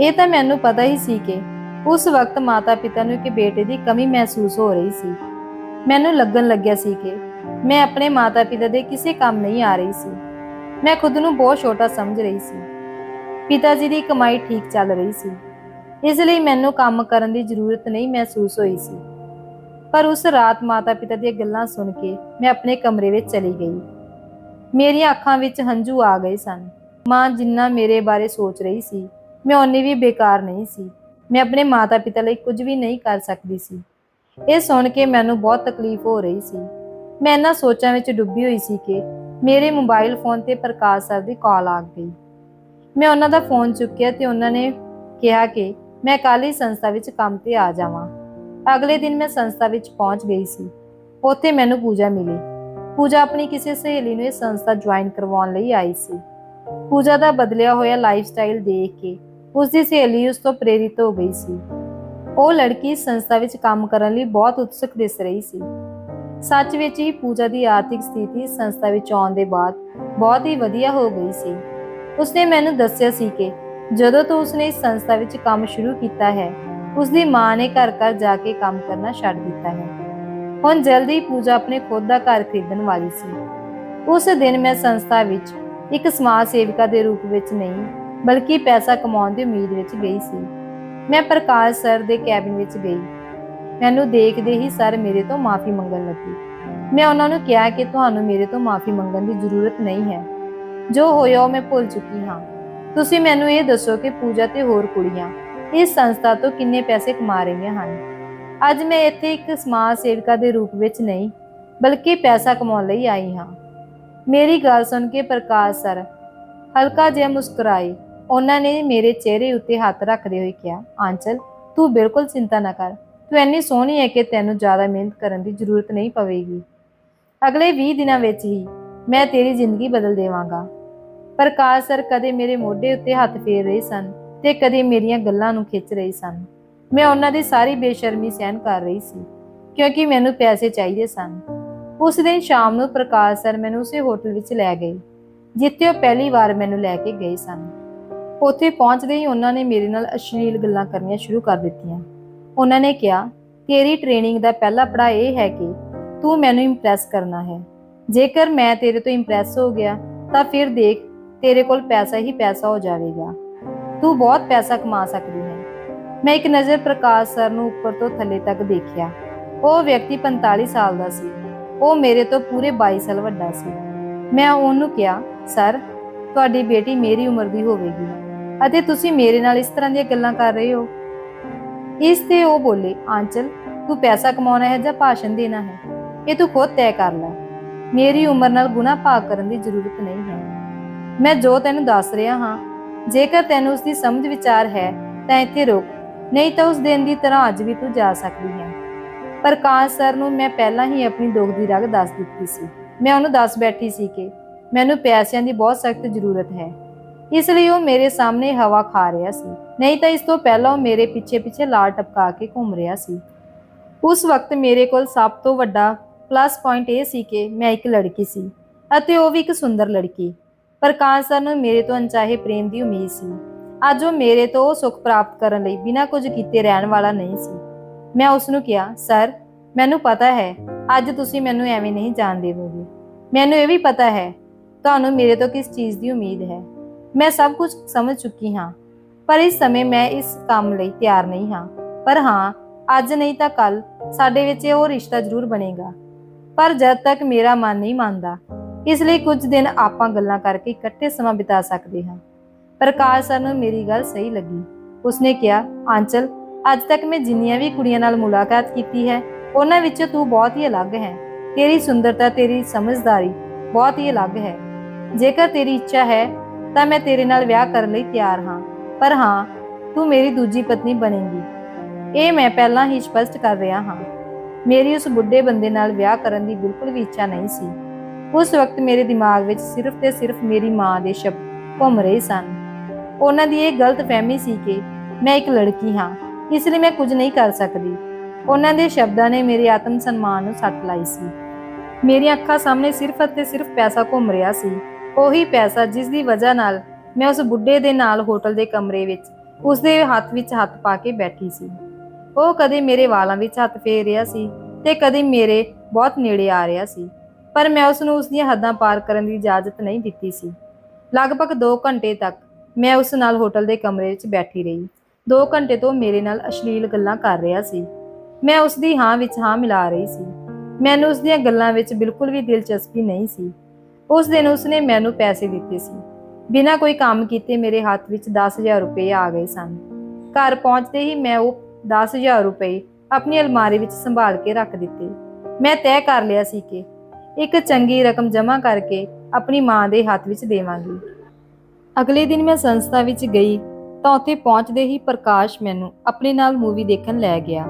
ਇਹ ਤਾਂ ਮੈਨੂੰ ਪਤਾ ਹੀ ਸੀ ਕਿ ਉਸ ਵਕਤ ਮਾਤਾ-ਪਿਤਾ ਨੂੰ ਇੱਕ ਬੇਟੇ ਦੀ ਕਮੀ ਮਹਿਸੂਸ ਹੋ ਰਹੀ ਸੀ। ਮੈਨੂੰ ਲੱਗਣ ਲੱਗਿਆ ਸੀ ਕਿ ਮੈਂ ਆਪਣੇ ਮਾਤਾ-ਪਿਤਾ ਦੇ ਕਿਸੇ ਕੰਮ ਨਹੀਂ ਆ ਰਹੀ ਸੀ। ਮੈਂ ਖੁਦ ਨੂੰ ਬਹੁਤ ਛੋਟਾ ਸਮਝ ਰਹੀ ਸੀ। ਪਿਤਾ ਜੀ ਦੀ ਕਮਾਈ ਠੀਕ ਚੱਲ ਰਹੀ ਸੀ। ਇਸ ਲਈ ਮੈਨੂੰ ਕੰਮ ਕਰਨ ਦੀ ਜ਼ਰੂਰਤ ਨਹੀਂ ਮਹਿਸੂਸ ਹੋਈ ਸੀ। ਪਰ ਉਸ ਰਾਤ ਮਾਤਾ-ਪਿਤਾ ਦੀਆਂ ਗੱਲਾਂ ਸੁਣ ਕੇ ਮੈਂ ਆਪਣੇ ਕਮਰੇ ਵਿੱਚ ਚਲੀ ਗਈ। ਮੇਰੀਆਂ ਅੱਖਾਂ ਵਿੱਚ ਹੰਝੂ ਆ ਗਏ ਸਨ। ਮਾਂ ਜਿੰਨਾ ਮੇਰੇ ਬਾਰੇ ਸੋਚ ਰਹੀ ਸੀ, ਮੈਂ ਓਨੀ ਵੀ ਬੇਕਾਰ ਨਹੀਂ ਸੀ। ਮੈਂ ਆਪਣੇ ਮਾਤਾ-ਪਿਤਾ ਲਈ ਕੁਝ ਵੀ ਨਹੀਂ ਕਰ ਸਕਦੀ ਸੀ। ਇਹ ਸੁਣ ਕੇ ਮੈਨੂੰ ਬਹੁਤ ਤਕਲੀਫ ਹੋ ਰਹੀ ਸੀ। ਮੈਂ ਇਹਨਾਂ ਸੋਚਾਂ ਵਿੱਚ ਡੁੱਬੀ ਹੋਈ ਸੀ ਕਿ ਮੇਰੇ ਮੋਬਾਈਲ ਫੋਨ ਤੇ ਪ੍ਰਕਾਸ਼ ਸਰ ਦੀ ਕਾਲ ਆ ਗਈ। ਮੈਂ ਉਹਨਾਂ ਦਾ ਫੋਨ ਚੁੱਕਿਆ ਤੇ ਉਹਨਾਂ ਨੇ ਕਿਹਾ ਕਿ ਮੈਂ ਕੱਲ੍ਹ ਹੀ ਸੰਸਥਾ ਵਿੱਚ ਕੰਮ ਤੇ ਆ ਜਾਵਾਂ। ਅਗਲੇ ਦਿਨ ਮੈਂ ਸੰਸਥਾ ਵਿੱਚ ਪਹੁੰਚ ਗਈ ਸੀ। ਉੱਥੇ ਮੈਨੂੰ ਪੂਜਾ ਮਿਲੀ। ਪੂਜਾ ਆਪਣੀ ਕਿਸੇ ਸਹੇਲੀ ਨੂੰ ਇਹ ਸੰਸਥਾ ਜੁਆਇਨ ਕਰਵਾਉਣ ਲਈ ਆਈ ਸੀ। ਪੂਜਾ ਦਾ ਬਦਲਿਆ ਹੋਇਆ ਲਾਈਫ ਸਟਾਈਲ ਦੇਖ ਕੇ ਉਸ ਦੀ ਸਹੇਲੀ ਉਸ ਤੋਂ ਪ੍ਰੇਰਿਤ ਹੋ ਗਈ ਸੀ। ਉਹ ਲੜਕੀ ਸੰਸਥਾ ਵਿੱਚ ਕੰਮ ਕਰਨ ਲਈ ਬਹੁਤ ਉਤਸੁਕ ਦਿਸ ਰਹੀ ਸੀ। ਸੱਚ ਵਿੱਚ ਹੀ ਪੂਜਾ ਦੀ ਆਰਥਿਕ ਸਥਿਤੀ ਸੰਸਥਾ ਵਿੱਚ ਆਉਣ ਦੇ ਬਾਅਦ ਬਹੁਤ ਹੀ ਵਧੀਆ ਹੋ ਗਈ ਸੀ। ਉਸਨੇ ਮੈਨੂੰ ਦੱਸਿਆ ਸੀ ਕਿ ਜਦੋਂ ਤੋਂ ਉਸਨੇ ਇਸ ਸੰਸਥਾ ਵਿੱਚ ਕੰਮ ਸ਼ੁਰੂ ਕੀਤਾ ਹੈ ਉਸ ਮਾਂ ਨੇ ਘਰ ਘਰ ਜਾ ਕੇ ਕੰਮ ਕਰਨਾ ਛੱਡ ਦਿੱਤਾ ਹੈ। ਹੁਣ ਜਲਦੀ ਪੂਜਾ ਆਪਣੇ ਖੁਦ ਦਾ ਘਰ ਖਰੀਦਣ ਵਾਲੀ ਸੀ। ਉਸ ਦਿਨ ਮੈਂ ਸੰਸਥਾ ਵਿੱਚ ਇੱਕ ਸਮਾਜ ਸੇਵਿਕਾ ਦੇ ਰੂਪ ਵਿੱਚ ਨਹੀਂ, ਬਲਕਿ ਪੈਸਾ ਕਮਾਉਣ ਦੀ ਉਮੀਦ ਵਿੱਚ ਗਈ ਸੀ। ਮੈਂ ਪ੍ਰਕਾਸ਼ ਸਰ ਦੇ ਕੈਬਿਨ ਵਿੱਚ ਗਈ। ਮੈਨੂੰ ਦੇਖਦੇ ਹੀ ਸਰ ਮੇਰੇ ਤੋਂ ਮਾਫੀ ਮੰਗਣ ਲੱਗੇ। ਮੈਂ ਉਹਨਾਂ ਨੂੰ ਕਿਹਾ ਕਿ ਤੁਹਾਨੂੰ ਮੇਰੇ ਤੋਂ ਮਾਫੀ ਮੰਗਣ ਦੀ ਜ਼ਰੂਰਤ ਨਹੀਂ ਹੈ। ਜੋ ਹੋਇਆ ਮੈਂ ਭੁੱਲ ਚੁੱਕੀ ਹਾਂ। ਤੁਸੀਂ ਮੈਨੂੰ ਇਹ ਦੱਸੋ ਕਿ ਪੂਜਾ ਤੇ ਹੋਰ ਕੁੜੀਆਂ ਇਸ ਸੰਸਥਾ ਤੋਂ ਕਿੰਨੇ ਪੈਸੇ ਕਮਾ ਰਹੀਆਂ ਹਨ? ਅੱਜ ਮੈਂ ਇੱਥੇ ਇੱਕ ਸਮਾਜ ਸੇਵਿਕਾ ਦੇ ਰੂਪ ਵਿੱਚ ਨਹੀਂ, ਬਲਕਿ ਪੈਸਾ ਕਮਾਉਣ ਲਈ ਆਈ ਹਾਂ। ਮੇਰੀ ਗੱਲ ਸੁਣ ਕੇ ਪ੍ਰਕਾਸ਼ ਸਰ ਹਲਕਾ ਜਿਹਾ ਮੁਸਕਰਾਏ। ਉਹਨਾਂ ਨੇ ਮੇਰੇ ਚਿਹਰੇ ਉੱਤੇ ਹੱਥ ਰੱਖਦੇ ਹੋਏ ਕਿਹਾ ਆਂਚਲ ਤੂੰ ਬਿਲਕੁਲ ਚਿੰਤਾ ਨਾ ਕਰ। ਤੂੰ ਇੰਨੀ ਸੋਹਣੀ ਹੈ ਕਿ ਤੈਨੂੰ ਜ਼ਿਆਦਾ ਮਿਹਨਤ ਕਰਨ ਦੀ ਜ਼ਰੂਰਤ ਨਹੀਂ ਪਵੇਗੀ। ਅਗਲੇ 20 ਦਿਨਾਂ ਵਿੱਚ ਹੀ ਮੈਂ ਤੇਰੀ ਜ਼ਿੰਦਗੀ ਬਦਲ ਦੇਵਾਂਗਾ। ਪ੍ਰਕਾਸ਼ ਸਰ ਕਦੇ ਮੇਰੇ ਮੋਢੇ ਉੱਤੇ ਹੱਥ ਫੇਰ ਰਹੇ ਸਨ ਤੇ ਕਦੇ ਮੇਰੀਆਂ ਗੱਲਾਂ ਨੂੰ ਖਿੱਚ ਰਹੇ ਸਨ। ਮੈਂ ਉਹਨਾਂ ਦੀ ਸਾਰੀ ਬੇਸ਼ਰਮੀ ਸਹਿਨ ਕਰ ਰਹੀ ਸੀ, ਕਿਉਂਕਿ ਮੈਨੂੰ ਪੈਸੇ ਚਾਹੀਦੇ ਸਨ। ਉਸ ਦਿਨ ਸ਼ਾਮ ਨੂੰ ਪ੍ਰਕਾਸ਼ ਸਰ ਮੈਨੂੰ ਉਸੇ ਹੋਟਲ ਵਿੱਚ ਲੈ ਗਏ, ਜਿੱਥੇ ਉਹ ਪਹਿਲੀ ਵਾਰ ਮੈਨੂੰ ਲੈ ਕੇ ਗਏ ਸਨ। ਉੱਥੇ ਪਹੁੰਚਦੇ ਹੀ ਉਹਨਾਂ ਨੇ ਮੇਰੇ ਨਾਲ ਅਸ਼ਲੀਲ ਗੱਲਾਂ ਕਰਨੀਆਂ ਸ਼ੁਰੂ ਕਰ ਦਿੱਤੀਆਂ। ਉਹਨਾਂ ਨੇ ਕਿਹਾ, ਤੇਰੀ ਟ੍ਰੇਨਿੰਗ ਦਾ ਪਹਿਲਾ ਪੜਾਅ ਇਹ ਹੈ ਕਿ ਤੂੰ ਮੈਨੂੰ ਇੰਪ੍ਰੈਸ ਕਰਨਾ ਹੈ। ਜੇਕਰ ਮੈਂ ਤੇਰੇ ਤੋਂ ਇੰਪ੍ਰੈਸ ਹੋ ਗਿਆ, ਤਾਂ ਫਿਰ ਦੇਖ, ਤੇਰੇ ਕੋਲ ਪੈਸਾ ਹੀ ਪੈਸਾ ਹੋ ਜਾਵੇਗਾ। ਤੂੰ ਬਹੁਤ ਪੈਸਾ ਕਮਾ ਸਕਦੀ ਹੈ। ਮੈਂ ਇੱਕ ਨਜ਼ਰ ਪ੍ਰਕਾਸ਼ ਸਰ ਨੂੰ ਉੱਪਰ ਤੋਂ ਥੱਲੇ ਤੱਕ ਦੇਖਿਆ। ਉਹ ਵਿਅਕਤੀ 45 ਸਾਲ ਦਾ ਸੀ। ਉਹ ਮੇਰੇ ਤੋਂ ਪੂਰੇ 22 ਸਾਲ ਵੱਡਾ ਸੀ। ਮੈਂ ਉਹਨੂੰ ਕਿਹਾ, ਸਰ, ਤੁਹਾਡੀ ਬੇਟੀ ਮੇਰੀ ਉਮਰ ਦੀ ਹੋਵੇਗੀ। ਅਤੇ ਤੁਸੀਂ ਮੇਰੇ ਨਾਲ ਇਸ ਤਰ੍ਹਾਂ ਦੀਆਂ ਗੱਲਾਂ ਕਰ ਰਹੇ ਹੋ? ਇਸ ਤੇ ਉਹ ਬੋਲੇ, ਆਂਚਲ, ਤੂੰ ਪੈਸਾ ਕਮਾਉਣਾ ਹੈ ਜਾਂ ਭਾਸ਼ਣ ਦੇਣਾ ਹੈ? ਇਹ ਤੂੰ ਖੁਦ ਤੈਅ ਕਰ ਲੈ। ਮੇਰੀ ਉਮਰ ਨਾਲ ਗੁਨਾਹ ਭਾਗ ਕਰਨ ਦੀ ਜ਼ਰੂਰਤ ਨਹੀਂ ਹੈ। ਮੈਂ ਜੋ ਤੈਨੂੰ ਦੱਸ ਰਿਹਾ ਹਾਂ, ਜੇਕਰ ਤੈਨੂੰ ਉਸ ਦੀ ਸਮਝ ਵਿਚਾਰ ਹੈ, ਤਾਂ ਇੱਥੇ ਰੁਕ। ਨਹੀਂ ਤਾਂ ਉਸ ਦਿਨ ਦੀ ਤਰ੍ਹਾਂ ਅੱਜ ਵੀ ਤੂੰ ਜਾ ਸਕਦੀ ਹੈ। ਪ੍ਰਕਾਸ਼ ਸਰ ਨੂੰ ਮੈਂ ਪਹਿਲਾਂ ਹੀ ਆਪਣੀ ਦੁੱਖ ਦੀ ਰਗ ਦੱਸ ਦਿੱਤੀ ਸੀ। ਮੈਂ ਉਹਨੂੰ ਦੱਸ ਬੈਠੀ ਸੀ ਕਿ ਮੈਨੂੰ ਪੈਸਿਆਂ ਦੀ ਬਹੁਤ ਸਖਤ ਜ਼ਰੂਰਤ ਹੈ। ਇਸ ਲਈ ਉਹ ਮੇਰੇ ਸਾਹਮਣੇ ਹਵਾ ਖਾ ਰਿਹਾ ਸੀ। ਨਹੀਂ ਤਾਂ ਇਸ ਤੋਂ ਪਹਿਲਾਂ ਉਹ ਮੇਰੇ ਪਿੱਛੇ ਪਿੱਛੇ ਲਾਲ ਟਪਕਾ ਕੇ ਘੁੰਮ ਰਿਹਾ ਸੀ। ਉਸ ਵਕਤ ਮੇਰੇ ਕੋਲ ਸਭ ਤੋਂ ਵੱਡਾ ਪਲੱਸ ਪੁਆਇੰਟ ਇਹ ਸੀ ਕਿ ਮੈਂ ਇੱਕ ਲੜਕੀ ਸੀ ਅਤੇ ਉਹ ਵੀ ਇੱਕ ਸੁੰਦਰ ਲੜਕੀ। ਪ੍ਰਕਾਸ਼ ਸਰ ਨੂੰ ਮੇਰੇ ਤੋਂ ਅਣਚਾਹੇ ਪ੍ਰੇਮ ਦੀ ਉਮੀਦ ਸੀ। ਅੱਜ ਉਹ ਮੇਰੇ ਤੋਂ ਸੁੱਖ ਪ੍ਰਾਪਤ ਕਰਨ ਲਈ ਬਿਨਾਂ ਕੁਝ ਕੀਤੇ ਰਹਿਣ ਵਾਲਾ ਨਹੀਂ ਸੀ। ਮੈਂ ਉਸ ਨੂੰ ਕਿਹਾ, ਸਰ, ਮੈਨੂੰ ਪਤਾ ਹੈ, ਅੱਜ ਤੁਸੀਂ ਮੈਨੂੰ ਐਵੇਂ ਨਹੀਂ ਜਾਣ ਦੇਵੋਗੇ ਮੈਨੂੰ ਇਹ ਵੀ ਪਤਾ ਹੈ, ਤੁਹਾਨੂੰ ਮੇਰੇ ਤੋਂ ਕਿਸ ਚੀਜ਼ ਦੀ ਉਮੀਦ ਹੈ? ਮੈਂ ਸਭ ਕੁਝ ਸਮਝ ਚੁੱਕੀ ਹਾਂ, ਪਰ ਇਸ ਸਮੇਂ ਮੈਂ ਇਸ ਕੰਮ ਲਈ ਤਿਆਰ ਨਹੀਂ ਹਾਂ। ਪਰ ਹਾਂ, ਅੱਜ ਨਹੀਂ ਤਾਂ ਕੱਲ ਸਾਡੇ ਵਿੱਚ ਇਹ ਉਹ ਰਿਸ਼ਤਾ ਜ਼ਰੂਰ ਬਣੇਗਾ। ਪਰ ਜਦ ਤੱਕ ਮੇਰਾ ਮਨ ਨਹੀਂ ਮੰਨਦਾ, ਇਸ ਲਈ ਕੁਝ ਦਿਨ ਆਪਾਂ ਗੱਲਾਂ ਕਰਕੇ ਇਕੱਠੇ ਸਮਾਂ ਬਿਤਾ ਸਕਦੇ ਹਾਂ। ਪ੍ਰਕਾਸ਼ ਸਰ ਨੂੰ ਮੇਰੀ ਗੱਲ ਸਹੀ ਲੱਗੀ। ਉਸਨੇ ਕਿਹਾ ਆਂਚਲ ਅੱਜ ਤੱਕ ਮੈਂ ਜਿੰਨੀਆਂ ਵੀ ਕੁੜੀਆਂ ਨਾਲ ਮੁਲਾਕਾਤ ਕੀਤੀ ਹੈ, ਉਹਨਾਂ ਵਿੱਚੋਂ ਤੂੰ ਬਹੁਤ ਹੀ ਅਲੱਗ ਹੈ। ਤੇਰੀ ਸੁੰਦਰਤਾ, ਤੇਰੀ ਸਮਝਦਾਰੀ ਬਹੁਤ ਹੀ ਅਲੱਗ ਹੈ। ਜੇਕਰ ਤੇਰੀ ਇੱਛਾ ਹੈ ਤਾਂ ਮੈਂ ਤੇਰੇ ਨਾਲ ਵਿਆਹ ਕਰਨ ਲਈ ਤਿਆਰ ਹਾਂ। ਪਰ ਹਾਂ, ਤੂੰ ਮੇਰੀ ਦੂਜੀ ਪਤਨੀ ਬਣੇਂਗੀ। ਇਹ ਮੈਂ ਪਹਿਲਾਂ ਹੀ ਸਪਸ਼ਟ ਕਰ ਰਿਹਾ ਹਾਂ। ਮੇਰੀ ਉਸ ਬੁੱਢੇ ਬੰਦੇ ਨਾਲ ਵਿਆਹ ਕਰਨ ਦੀ ਬਿਲਕੁਲ ਵੀ ਇੱਛਾ ਨਹੀਂ ਸੀ। ਉਸ ਵਕਤ ਮੇਰੇ ਦਿਮਾਗ ਵਿੱਚ ਸਿਰਫ ਤੇ ਸਿਰਫ ਮੇਰੀ ਮਾਂ ਦੇ ਸ਼ਬਦ ਘੁੰਮ ਰਹੇ ਸਨ। ਉਹਨਾਂ ਦੀ ਇਹ ਗਲਤ ਫਹਿਮੀ ਸੀ ਕਿ ਮੈਂ ਇੱਕ ਲੜਕੀ ਹਾਂ, ਇਸ ਲਈ ਮੈਂ ਕੁਝ ਨਹੀਂ ਕਰ ਸਕਦੀ। ਉਹਨਾਂ ਦੇ ਸ਼ਬਦਾਂ ਨੇ ਮੇਰੇ ਆਤਮ ਸਨਮਾਨ ਨੂੰ ਸੱਟ ਲਾਈ ਸੀ। ਮੇਰੀਆਂ ਅੱਖਾਂ ਸਾਹਮਣੇ ਸਿਰਫ ਅਤੇ ਸਿਰਫ ਪੈਸਾ ਘੁੰਮ ਰਿਹਾ ਸੀ। ਉਹੀ ਪੈਸਾ ਜਿਸ ਦੀ ਵਜ੍ਹਾ ਨਾਲ ਮੈਂ ਉਸ ਬੁੱਢੇ ਦੇ ਨਾਲ ਹੋਟਲ ਦੇ ਕਮਰੇ ਵਿੱਚ ਉਸ ਦੇ ਹੱਥ ਵਿੱਚ ਹੱਥ ਪਾ ਕੇ ਬੈਠੀ ਸੀ। ਉਹ ਕਦੇ ਮੇਰੇ ਵਾਲਾਂ ਵਿੱਚ ਹੱਥ ਫੇਰ ਰਿਹਾ ਸੀ ਤੇ ਕਦੇ ਮੇਰੇ ਬਹੁਤ ਨੇੜੇ ਆ ਰਿਹਾ ਸੀ, ਪਰ ਮੈਂ ਉਸ ਨੂੰ ਉਸ ਦੀਆਂ ਹੱਦਾਂ ਪਾਰ ਕਰਨ ਦੀ ਇਜਾਜ਼ਤ ਨਹੀਂ ਦਿੱਤੀ ਸੀ। ਲਗਭਗ 2 ਘੰਟੇ ਤੱਕ ਮੈਂ ਉਸ ਨਾਲ ਹੋਟਲ ਦੇ ਕਮਰੇ ਵਿੱਚ ਬੈਠੀ ਰਹੀ। 2 ਘੰਟੇ ਤੋਂ ਮੇਰੇ ਨਾਲ ਅਸ਼ਲੀਲ ਗੱਲਾਂ ਕਰ ਰਿਹਾ ਸੀ। ਮੈਂ ਉਸ ਦੀ ਹਾਂ ਵਿੱਚ ਹਾਂ ਮਿਲਾ ਰਹੀ ਸੀ। ਮੈਨੂੰ ਉਸ ਦੀਆਂ ਗੱਲਾਂ ਵਿੱਚ ਬਿਲਕੁਲ ਵੀ ਦਿਲਚਸਪੀ ਨਹੀਂ ਸੀ। ਉਸ ਦਿਨ ਉਸਨੇ ਮੈਨੂੰ ਪੈਸੇ ਦਿੱਤੇ ਸੀ। ਬਿਨਾਂ ਕੋਈ ਕੰਮ ਕੀਤੇ ਮੇਰੇ ਹੱਥ ਵਿੱਚ 10000 ਰੁਪਏ ਆ ਗਏ ਸਨ। ਘਰ ਪਹੁੰਚਦੇ ਹੀ ਮੈਂ ਉਹ 10000 ਰੁਪਏ ਆਪਣੀ ਅਲਮਾਰੀ ਵਿੱਚ ਸੰਭਾਲ ਕੇ ਰੱਖ ਦਿੱਤੇ। ਮੈਂ ਤੈਅ ਕਰ ਲਿਆ ਸੀ ਕਿ ਇੱਕ ਚੰਗੀ ਰਕਮ ਜਮ੍ਹਾਂ ਕਰਕੇ ਆਪਣੀ ਮਾਂ ਦੇ ਹੱਥ ਵਿੱਚ ਦੇਵਾਂਗੀ। ਅਗਲੇ ਦਿਨ ਮੈਂ ਸੰਸਥਾ ਵਿੱਚ ਗਈ ਤਾਂ ਉੱਥੇ ਪਹੁੰਚਦੇ ਹੀ ਪ੍ਰਕਾਸ਼ ਮੈਨੂੰ ਆਪਣੇ ਨਾਲ ਮੂਵੀ ਦੇਖਣ ਲੈ ਗਿਆ।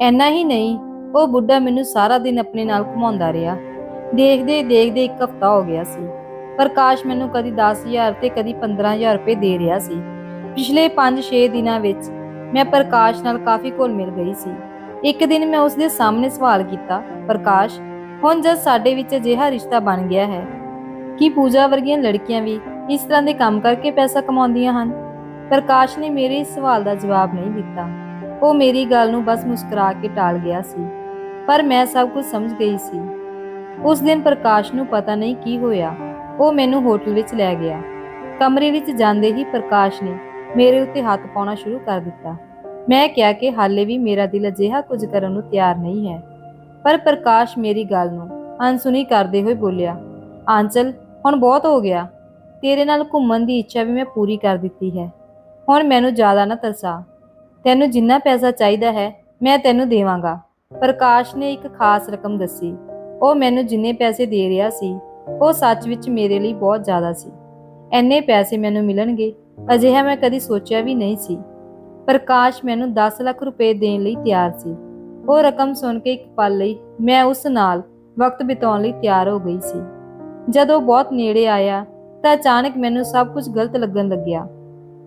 ਐਨਾ ਹੀ ਨਹੀਂ, ਉਹ ਬੁੱਢਾ ਮੈਨੂੰ ਸਾਰਾ ਦਿਨ ਆਪਣੇ ਨਾਲ ਘੁਮਾਉਂਦਾ ਰਿਹਾ। ਦੇਖਦੇ ਦੇਖਦੇ ਇੱਕ ਹਫ਼ਤਾ ਹੋ ਗਿਆ ਸੀ। ਪ੍ਰਕਾਸ਼ ਮੈਨੂੰ ਕਦੀ 10000 ਤੇ ਕਦੀ 15000 ਰੁਪਏ ਦੇ ਰਿਹਾ ਸੀ। ਪਿਛਲੇ 5-6 ਦਿਨਾਂ ਵਿੱਚ ਮੈਂ ਪ੍ਰਕਾਸ਼ ਨਾਲ ਕਾਫੀ ਘੁਲ ਮਿਲ ਗਈ ਸੀ। ਇੱਕ ਦਿਨ ਮੈਂ ਉਸ ਦੇ ਸਾਹਮਣੇ ਸਵਾਲ ਕੀਤਾ, ਪ੍ਰਕਾਸ਼, ਹੁਣ ਜਦ ਸਾਡੇ ਵਿੱਚ ਅਜਿਹਾ ਰਿਸ਼ਤਾ ਬਣ ਗਿਆ ਹੈ, ਕਿ ਪੂਜਾ ਵਰਗੀਆਂ ਲੜਕੀਆਂ ਵੀ ਇਸ ਤਰ੍ਹਾਂ ਦੇ ਕੰਮ ਕਰਕੇ ਪੈਸਾ ਕਮਾਉਂਦੀਆਂ ਹਨ? ਪ੍ਰਕਾਸ਼ ਨੇ ਮੇਰੇ ਇਸ ਸਵਾਲ ਦਾ ਜਵਾਬ ਨਹੀਂ ਦਿੱਤਾ। ਉਹ ਮੇਰੀ ਗੱਲ ਨੂੰ ਬਸ ਮੁਸਕਰਾ ਕੇ ਟਾਲ ਗਿਆ ਸੀ। ਪਰ ਮੈਂ ਸਭ ਕੁਝ ਸਮਝ ਗਈ ਸੀ। ਉਸ ਦਿਨ ਪ੍ਰਕਾਸ਼ ਨੂੰ ਪਤਾ ਨਹੀਂ ਕੀ ਹੋਇਆ। ਉਹ ਮੈਨੂੰ ਹੋਟਲ ਵਿੱਚ ਲੈ ਗਿਆ। ਕਮਰੇ ਵਿੱਚ ਜਾਂਦੇ ਹੀ ਪ੍ਰਕਾਸ਼ ਨੇ ਮੇਰੇ ਉੱਤੇ ਹੱਥ ਪਾਉਣਾ ਸ਼ੁਰੂ ਕਰ ਦਿੱਤਾ। ਮੈਂ ਕਿਹਾ ਕਿ ਹਾਲੇ ਵੀ ਮੇਰਾ ਦਿਲ ਅਜਿਹਾ ਕੁਝ ਕਰਨ ਨੂੰ ਤਿਆਰ ਨਹੀਂ ਹੈ। ਪਰ ਪ੍ਰਕਾਸ਼ ਮੇਰੀ ਗੱਲ ਨੂੰ ਅਣਸੁਣੀ ਕਰਦੇ ਹੋਏ ਬੋਲਿਆ, ਆਂਚਲ, ਹੁਣ ਬਹੁਤ ਹੋ ਗਿਆ। ਤੇਰੇ ਨਾਲ ਘੁੰਮਣ ਦੀ ਇੱਛਾ ਵੀ ਮੈਂ ਪੂਰੀ ਕਰ ਦਿੱਤੀ ਹੈ। ਹੁਣ ਮੈਨੂੰ ਜ਼ਿਆਦਾ ਨਾ ਤਰਸਾ। ਤੈਨੂੰ ਜਿੰਨਾ ਪੈਸਾ ਚਾਹੀਦਾ ਹੈ, ਮੈਂ ਤੈਨੂੰ ਦੇਵਾਂਗਾ। ਪ੍ਰਕਾਸ਼ ਨੇ ਇੱਕ ਖਾਸ ਰਕਮ ਦੱਸੀ। ਉਹ ਮੈਨੂੰ ਜਿੰਨੇ ਪੈਸੇ ਦੇ ਰਿਹਾ ਸੀ, ਉਹ ਸੱਚ ਵਿੱਚ ਮੇਰੇ ਲਈ ਬਹੁਤ ਜ਼ਿਆਦਾ ਸੀ। ਐਨੇ ਪੈਸੇ ਮੈਨੂੰ ਮਿਲਣਗੇ, ਅਜਿਹਾ ਮੈਂ ਕਦੀ ਸੋਚਿਆ ਵੀ ਨਹੀਂ ਸੀ। ਪ੍ਰਕਾਸ਼ ਮੈਨੂੰ 10 ਲੱਖ ਰੁਪਏ ਦੇਣ ਲਈ ਤਿਆਰ ਸੀ। ਉਹ ਰਕਮ ਸੁਣ ਕੇ ਇੱਕ ਪਲ ਲਈ ਮੈਂ ਉਸ ਨਾਲ ਵਕਤ ਬਿਤਾਉਣ ਲਈ ਤਿਆਰ ਹੋ ਗਈ ਸੀ। ਜਦੋਂ ਬਹੁਤ ਨੇੜੇ ਆਇਆ ਤਾਂ ਅਚਾਨਕ ਮੈਨੂੰ ਸਭ ਕੁਝ ਗਲਤ ਲੱਗਣ ਲੱਗਿਆ।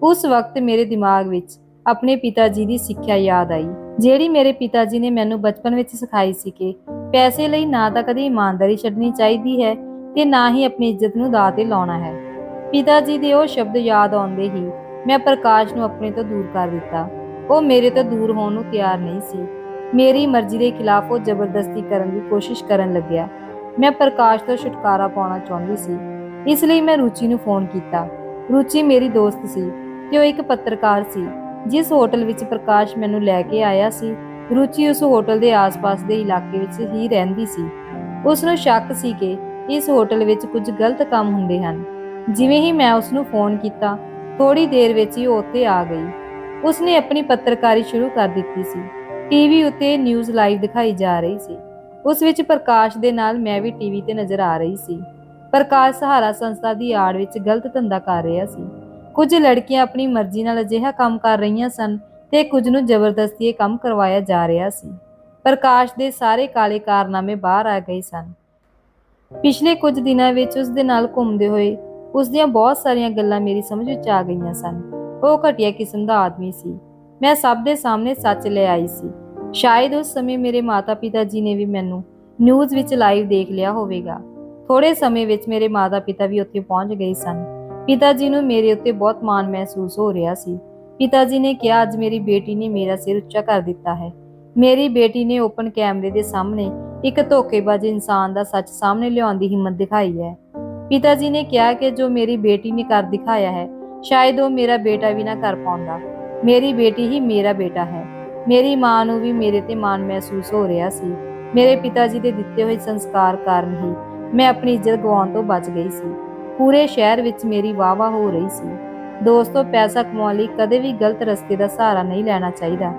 ਉਸ ਵਕਤ ਮੇਰੇ ਦਿਮਾਗ ਵਿੱਚ ਆਪਣੇ ਪਿਤਾ ਜੀ ਦੀ ਸਿੱਖਿਆ ਯਾਦ ਆਈ, ਜਿਹੜੀ ਮੇਰੇ ਪਿਤਾ ਜੀ ਨੇ ਮੈਨੂੰ ਬਚਪਨ ਵਿੱਚ ਸਿਖਾਈ ਸੀ ਕਿ ਪੈਸੇ ਲਈ ਨਾ ਤਾਂ ਕਦੇ ਇਮਾਨਦਾਰੀ ਛੱਡਣੀ ਚਾਹੀਦੀ ਹੈ ਤੇ ਨਾ ਹੀ ਆਪਣੀ ਇੱਜ਼ਤ ਨੂੰ ਦਾਅ ਤੇ ਲਾਉਣਾ ਹੈ। ਪਿਤਾ ਜੀ ਦੇ ਉਹ ਸ਼ਬਦ ਯਾਦ ਆਉਂਦੇ ਹੀ ਮੈਂ ਪ੍ਰਕਾਸ਼ ਨੂੰ ਆਪਣੇ ਤੋਂ ਦੂਰ ਕਰ ਦਿੱਤਾ। ਉਹ ਮੇਰੇ ਤੋਂ ਦੂਰ ਹੋਣ ਨੂੰ ਤਿਆਰ ਨਹੀਂ ਸੀ। ਮੇਰੀ ਮਰਜ਼ੀ ਦੇ ਖਿਲਾਫ ਉਹ ਜ਼ਬਰਦਸਤੀ ਕਰਨ ਦੀ ਕੋਸ਼ਿਸ਼ ਕਰਨ ਲੱਗਿਆ। ਮੈਂ ਪ੍ਰਕਾਸ਼ ਤੋਂ ਛੁਟਕਾਰਾ ਪਾਉਣਾ ਚਾਹੁੰਦੀ ਸੀ। ਇਸ ਲਈ ਮੈਂ ਰੁਚੀ ਨੂੰ ਫੋਨ ਕੀਤਾ। ਰੁਚੀ ਮੇਰੀ ਦੋਸਤ ਸੀ ਤੇ ਉਹ ਇੱਕ ਪੱਤਰਕਾਰ ਸੀ। ਜਿਸ ਹੋਟਲ ਵਿੱਚ ਪ੍ਰਕਾਸ਼ ਮੈਨੂੰ ਲੈ ਕੇ ਆਇਆ ਸੀ, ਰੁਚੀ ਉਸ ਹੋਟਲ ਦੇ ਆਸ-ਪਾਸ ਦੇ ਇਲਾਕੇ ਵਿੱਚ ਹੀ ਰਹਿੰਦੀ ਸੀ। ਉਸ ਨੂੰ ਸ਼ੱਕ ਸੀ ਕਿ ਇਸ ਹੋਟਲ ਵਿੱਚ ਕੁਝ ਗਲਤ ਕੰਮ ਹੁੰਦੇ ਹਨ। ਜਿਵੇਂ ਹੀ ਮੈਂ ਉਸ ਨੂੰ ਫੋਨ ਕੀਤਾ ਥੋੜੀ ਦੇਰ ਵਿੱਚ ਹੀ ਉਹ ਉੱਥੇ ਆ ਗਈ। ਉਸਨੇ ਆਪਣੀ ਪੱਤਰਕਾਰੀ ਸ਼ੁਰੂ ਕਰ ਦਿੱਤੀ ਸੀ। ਟੀਵੀ ਉੱਤੇ ਨਿਊਜ਼ ਲਾਈਵ ਦਿਖਾਈ ਜਾ ਰਹੀ ਸੀ। ਉਸ ਵਿੱਚ ਪ੍ਰਕਾਸ਼ ਦੇ ਨਾਲ ਮੈਂ ਵੀ ਟੀਵੀ ਤੇ ਨਜ਼ਰ ਆ ਰਹੀ ਸੀ। ਪ੍ਰਕਾਸ਼ ਸਹਾਰਾ ਸੰਸਥਾ ਦੀ ਆੜ ਵਿੱਚ ਗਲਤ ਧੰਦਾ ਕਰ ਰਿਹਾ ਸੀ। ਕੁਝ ਲੜਕੀਆਂ ਆਪਣੀ ਮਰਜ਼ੀ ਨਾਲ ਅਜਿਹਾ ਕੰਮ ਕਰ ਰਹੀਆਂ ਸਨ ਤੇ ਕੁਝ ਨੂੰ ਜ਼ਬਰਦਸਤੀ ਇਹ ਕੰਮ ਕਰਵਾਇਆ ਜਾ ਰਿਹਾ ਸੀ। ਪ੍ਰਕਾਸ਼ ਦੇ ਸਾਰੇ ਕਾਲੇ ਕਾਰਨਾਮੇ ਬਾਹਰ ਆ ਗਏ ਸਨ। ਪਿਛਲੇ ਕੁਝ ਦਿਨਾਂ ਵਿੱਚ ਉਸ ਦੇ ਨਾਲ ਘੁੰਮਦੇ ਹੋਏ ਉਸ ਦੀਆਂ ਬਹੁਤ ਸਾਰੀਆਂ ਗੱਲਾਂ ਮੇਰੀ ਸਮਝ ਵਿੱਚ ਆ ਗਈਆਂ ਸਨ। ਉਹ ਘਟੀਆ ਕਿਸਮ ਦਾ ਆਦਮੀ ਸੀ। ਮੈਂ ਸਭ ਦੇ ਸਾਹਮਣੇ ਸੱਚ ਲੈ ਆਈ ਸੀ। ਸ਼ਾਇਦ ਉਸ ਸਮੇਂ ਮੇਰੇ ਮਾਤਾ-ਪਿਤਾ ਜੀ ਨੇ ਵੀ ਮੈਨੂੰ ਨਿਊਜ਼ ਵਿੱਚ ਲਾਈਵ ਦੇਖ ਲਿਆ ਹੋਵੇਗਾ। ਥੋੜੇ ਸਮੇਂ ਵਿੱਚ ਮੇਰੇ ਮਾਤਾ-ਪਿਤਾ ਵੀ ਉੱਥੇ ਪਹੁੰਚ ਗਏ ਸਨ। ਪਿਤਾ ਜੀ ਨੂੰ ਮੇਰੇ ਉੱਤੇ ਬਹੁਤ ਮਾਣ ਮਹਿਸੂਸ ਹੋ ਰਿਹਾ ਸੀ। ਪਿਤਾ ਜੀ ਨੇ ਕਿਹਾ, ਅੱਜ ਮੇਰੀ ਬੇਟੀ ਨੇ ਮੇਰਾ ਸਿਰ ਉੱਚਾ ਕਰ ਦਿੱਤਾ ਹੈ। ਮੇਰੀ ਬੇਟੀ ਨੇ ਓਪਨ ਕੈਮਰੇ ਦੇ ਸਾਹਮਣੇ ਇੱਕ ਧੋਖੇਬਾਜ਼ ਇਨਸਾਨ ਦਾ ਸੱਚ ਸਾਹਮਣੇ ਲਿਆਉਣ ਦੀ ਹਿੰਮਤ ਦਿਖਾਈ ਹੈ। ਪਿਤਾ ਜੀ ਨੇ ਕਿਹਾ ਕਿ ਜੋ ਮੇਰੀ ਬੇਟੀ ਨੇ ਕਰ ਦਿਖਾਇਆ ਹੈ, ਸ਼ਾਇਦ ਉਹ ਮੇਰਾ ਬੇਟਾ ਵੀ ਨਾ ਕਰ ਪਾਉਂਦਾ। ਮੇਰੀ ਬੇਟੀ ਹੀ ਮੇਰਾ ਬੇਟਾ ਹੈ। ਮੇਰੀ ਮਾਂ ਨੂੰ ਵੀ ਮੇਰੇ ਤੇ ਮਾਣ ਮਹਿਸੂਸ ਹੋ ਰਿਹਾ ਸੀ। ਮੇਰੇ ਪਿਤਾ ਜੀ ਦੇ ਦਿੱਤੇ ਹੋਏ ਸੰਸਕਾਰ ਕਾਰਨ ਹੀ ਮੈਂ ਆਪਣੀ ਇੱਜ਼ਤ ਗਵਾਉਣ ਤੋਂ ਬਚ ਗਈ ਸੀ। ਪੂਰੇ ਸ਼ਹਿਰ ਵਿੱਚ ਮੇਰੀ ਵਾਵਾ ਹੋ ਰਹੀ ਸੀ। ਦੋਸਤੋ, ਪੈਸਾ ਕਮਾਉਣ ਲਈ ਕਦੇ ਵੀ ਗਲਤ ਰਸਤੇ ਦਾ ਸਹਾਰਾ ਨਹੀਂ ਲੈਣਾ ਚਾਹੀਦਾ।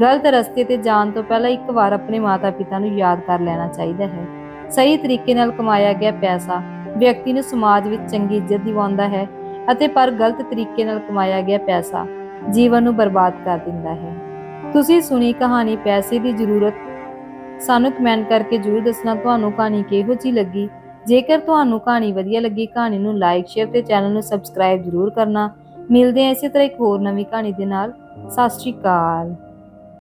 ਗਲਤ ਰਸਤੇ ਤੇ ਜਾਣ ਤੋਂ ਪਹਿਲਾਂ ਇੱਕ ਵਾਰ ਆਪਣੇ ਮਾਤਾ-ਪਿਤਾ ਨੂੰ ਯਾਦ ਕਰ ਲੈਣਾ ਚਾਹੀਦਾ ਹੈ। ਸਹੀ ਤਰੀਕੇ ਨਾਲ ਕਮਾਇਆ ਗਿਆ ਪੈਸਾ ਵਿਅਕਤੀ ਨੂੰ ਸਮਾਜ ਵਿੱਚ ਚੰਗੀ ਇੱਜ਼ਤ ਦਿਵਾਉਂਦਾ ਹੈ ਅਤੇ ਪਰ ਗਲਤ ਤਰੀਕੇ ਨਾਲ ਕਮਾਇਆ ਗਿਆ ਪੈਸਾ ਜੀਵਨ ਨੂੰ ਬਰਬਾਦ ਕਰ ਦਿੰਦਾ ਹੈ। ਤੁਸੀਂ ਸੁਣੀ ਕਹਾਣੀ ਪੈਸੇ ਦੀ ਜ਼ਰੂਰਤ। ਸਾਨੂੰ ਕਮੈਂਟ ਕਰਕੇ ਜਰੂਰ ਦੱਸਣਾ, ਤੁਹਾਨੂੰ ਕਹਾਣੀ ਕਿਹੋ ਜਿਹੀ ਲੱਗੀ? ਜੇਕਰ ਤੁਹਾਨੂੰ ਕਹਾਣੀ ਵਧੀਆ ਲੱਗੀ, ਕਹਾਣੀ ਨੂੰ ਲਾਈਕ ਸ਼ੇਅਰ ਤੇ ਚੈਨਲ ਨੂੰ ਸਬਸਕ੍ਰਾਈਬ ਜਰੂਰ ਕਰਨਾ। ਮਿਲਦੇ ਹਾਂ ਇਸੇ ਤਰ੍ਹਾਂ ਇੱਕ ਹੋਰ ਨਵੀਂ ਕਹਾਣੀ ਦੇ ਨਾਲ। ਸਤਿ ਸ਼੍ਰੀ ਅਕਾਲ।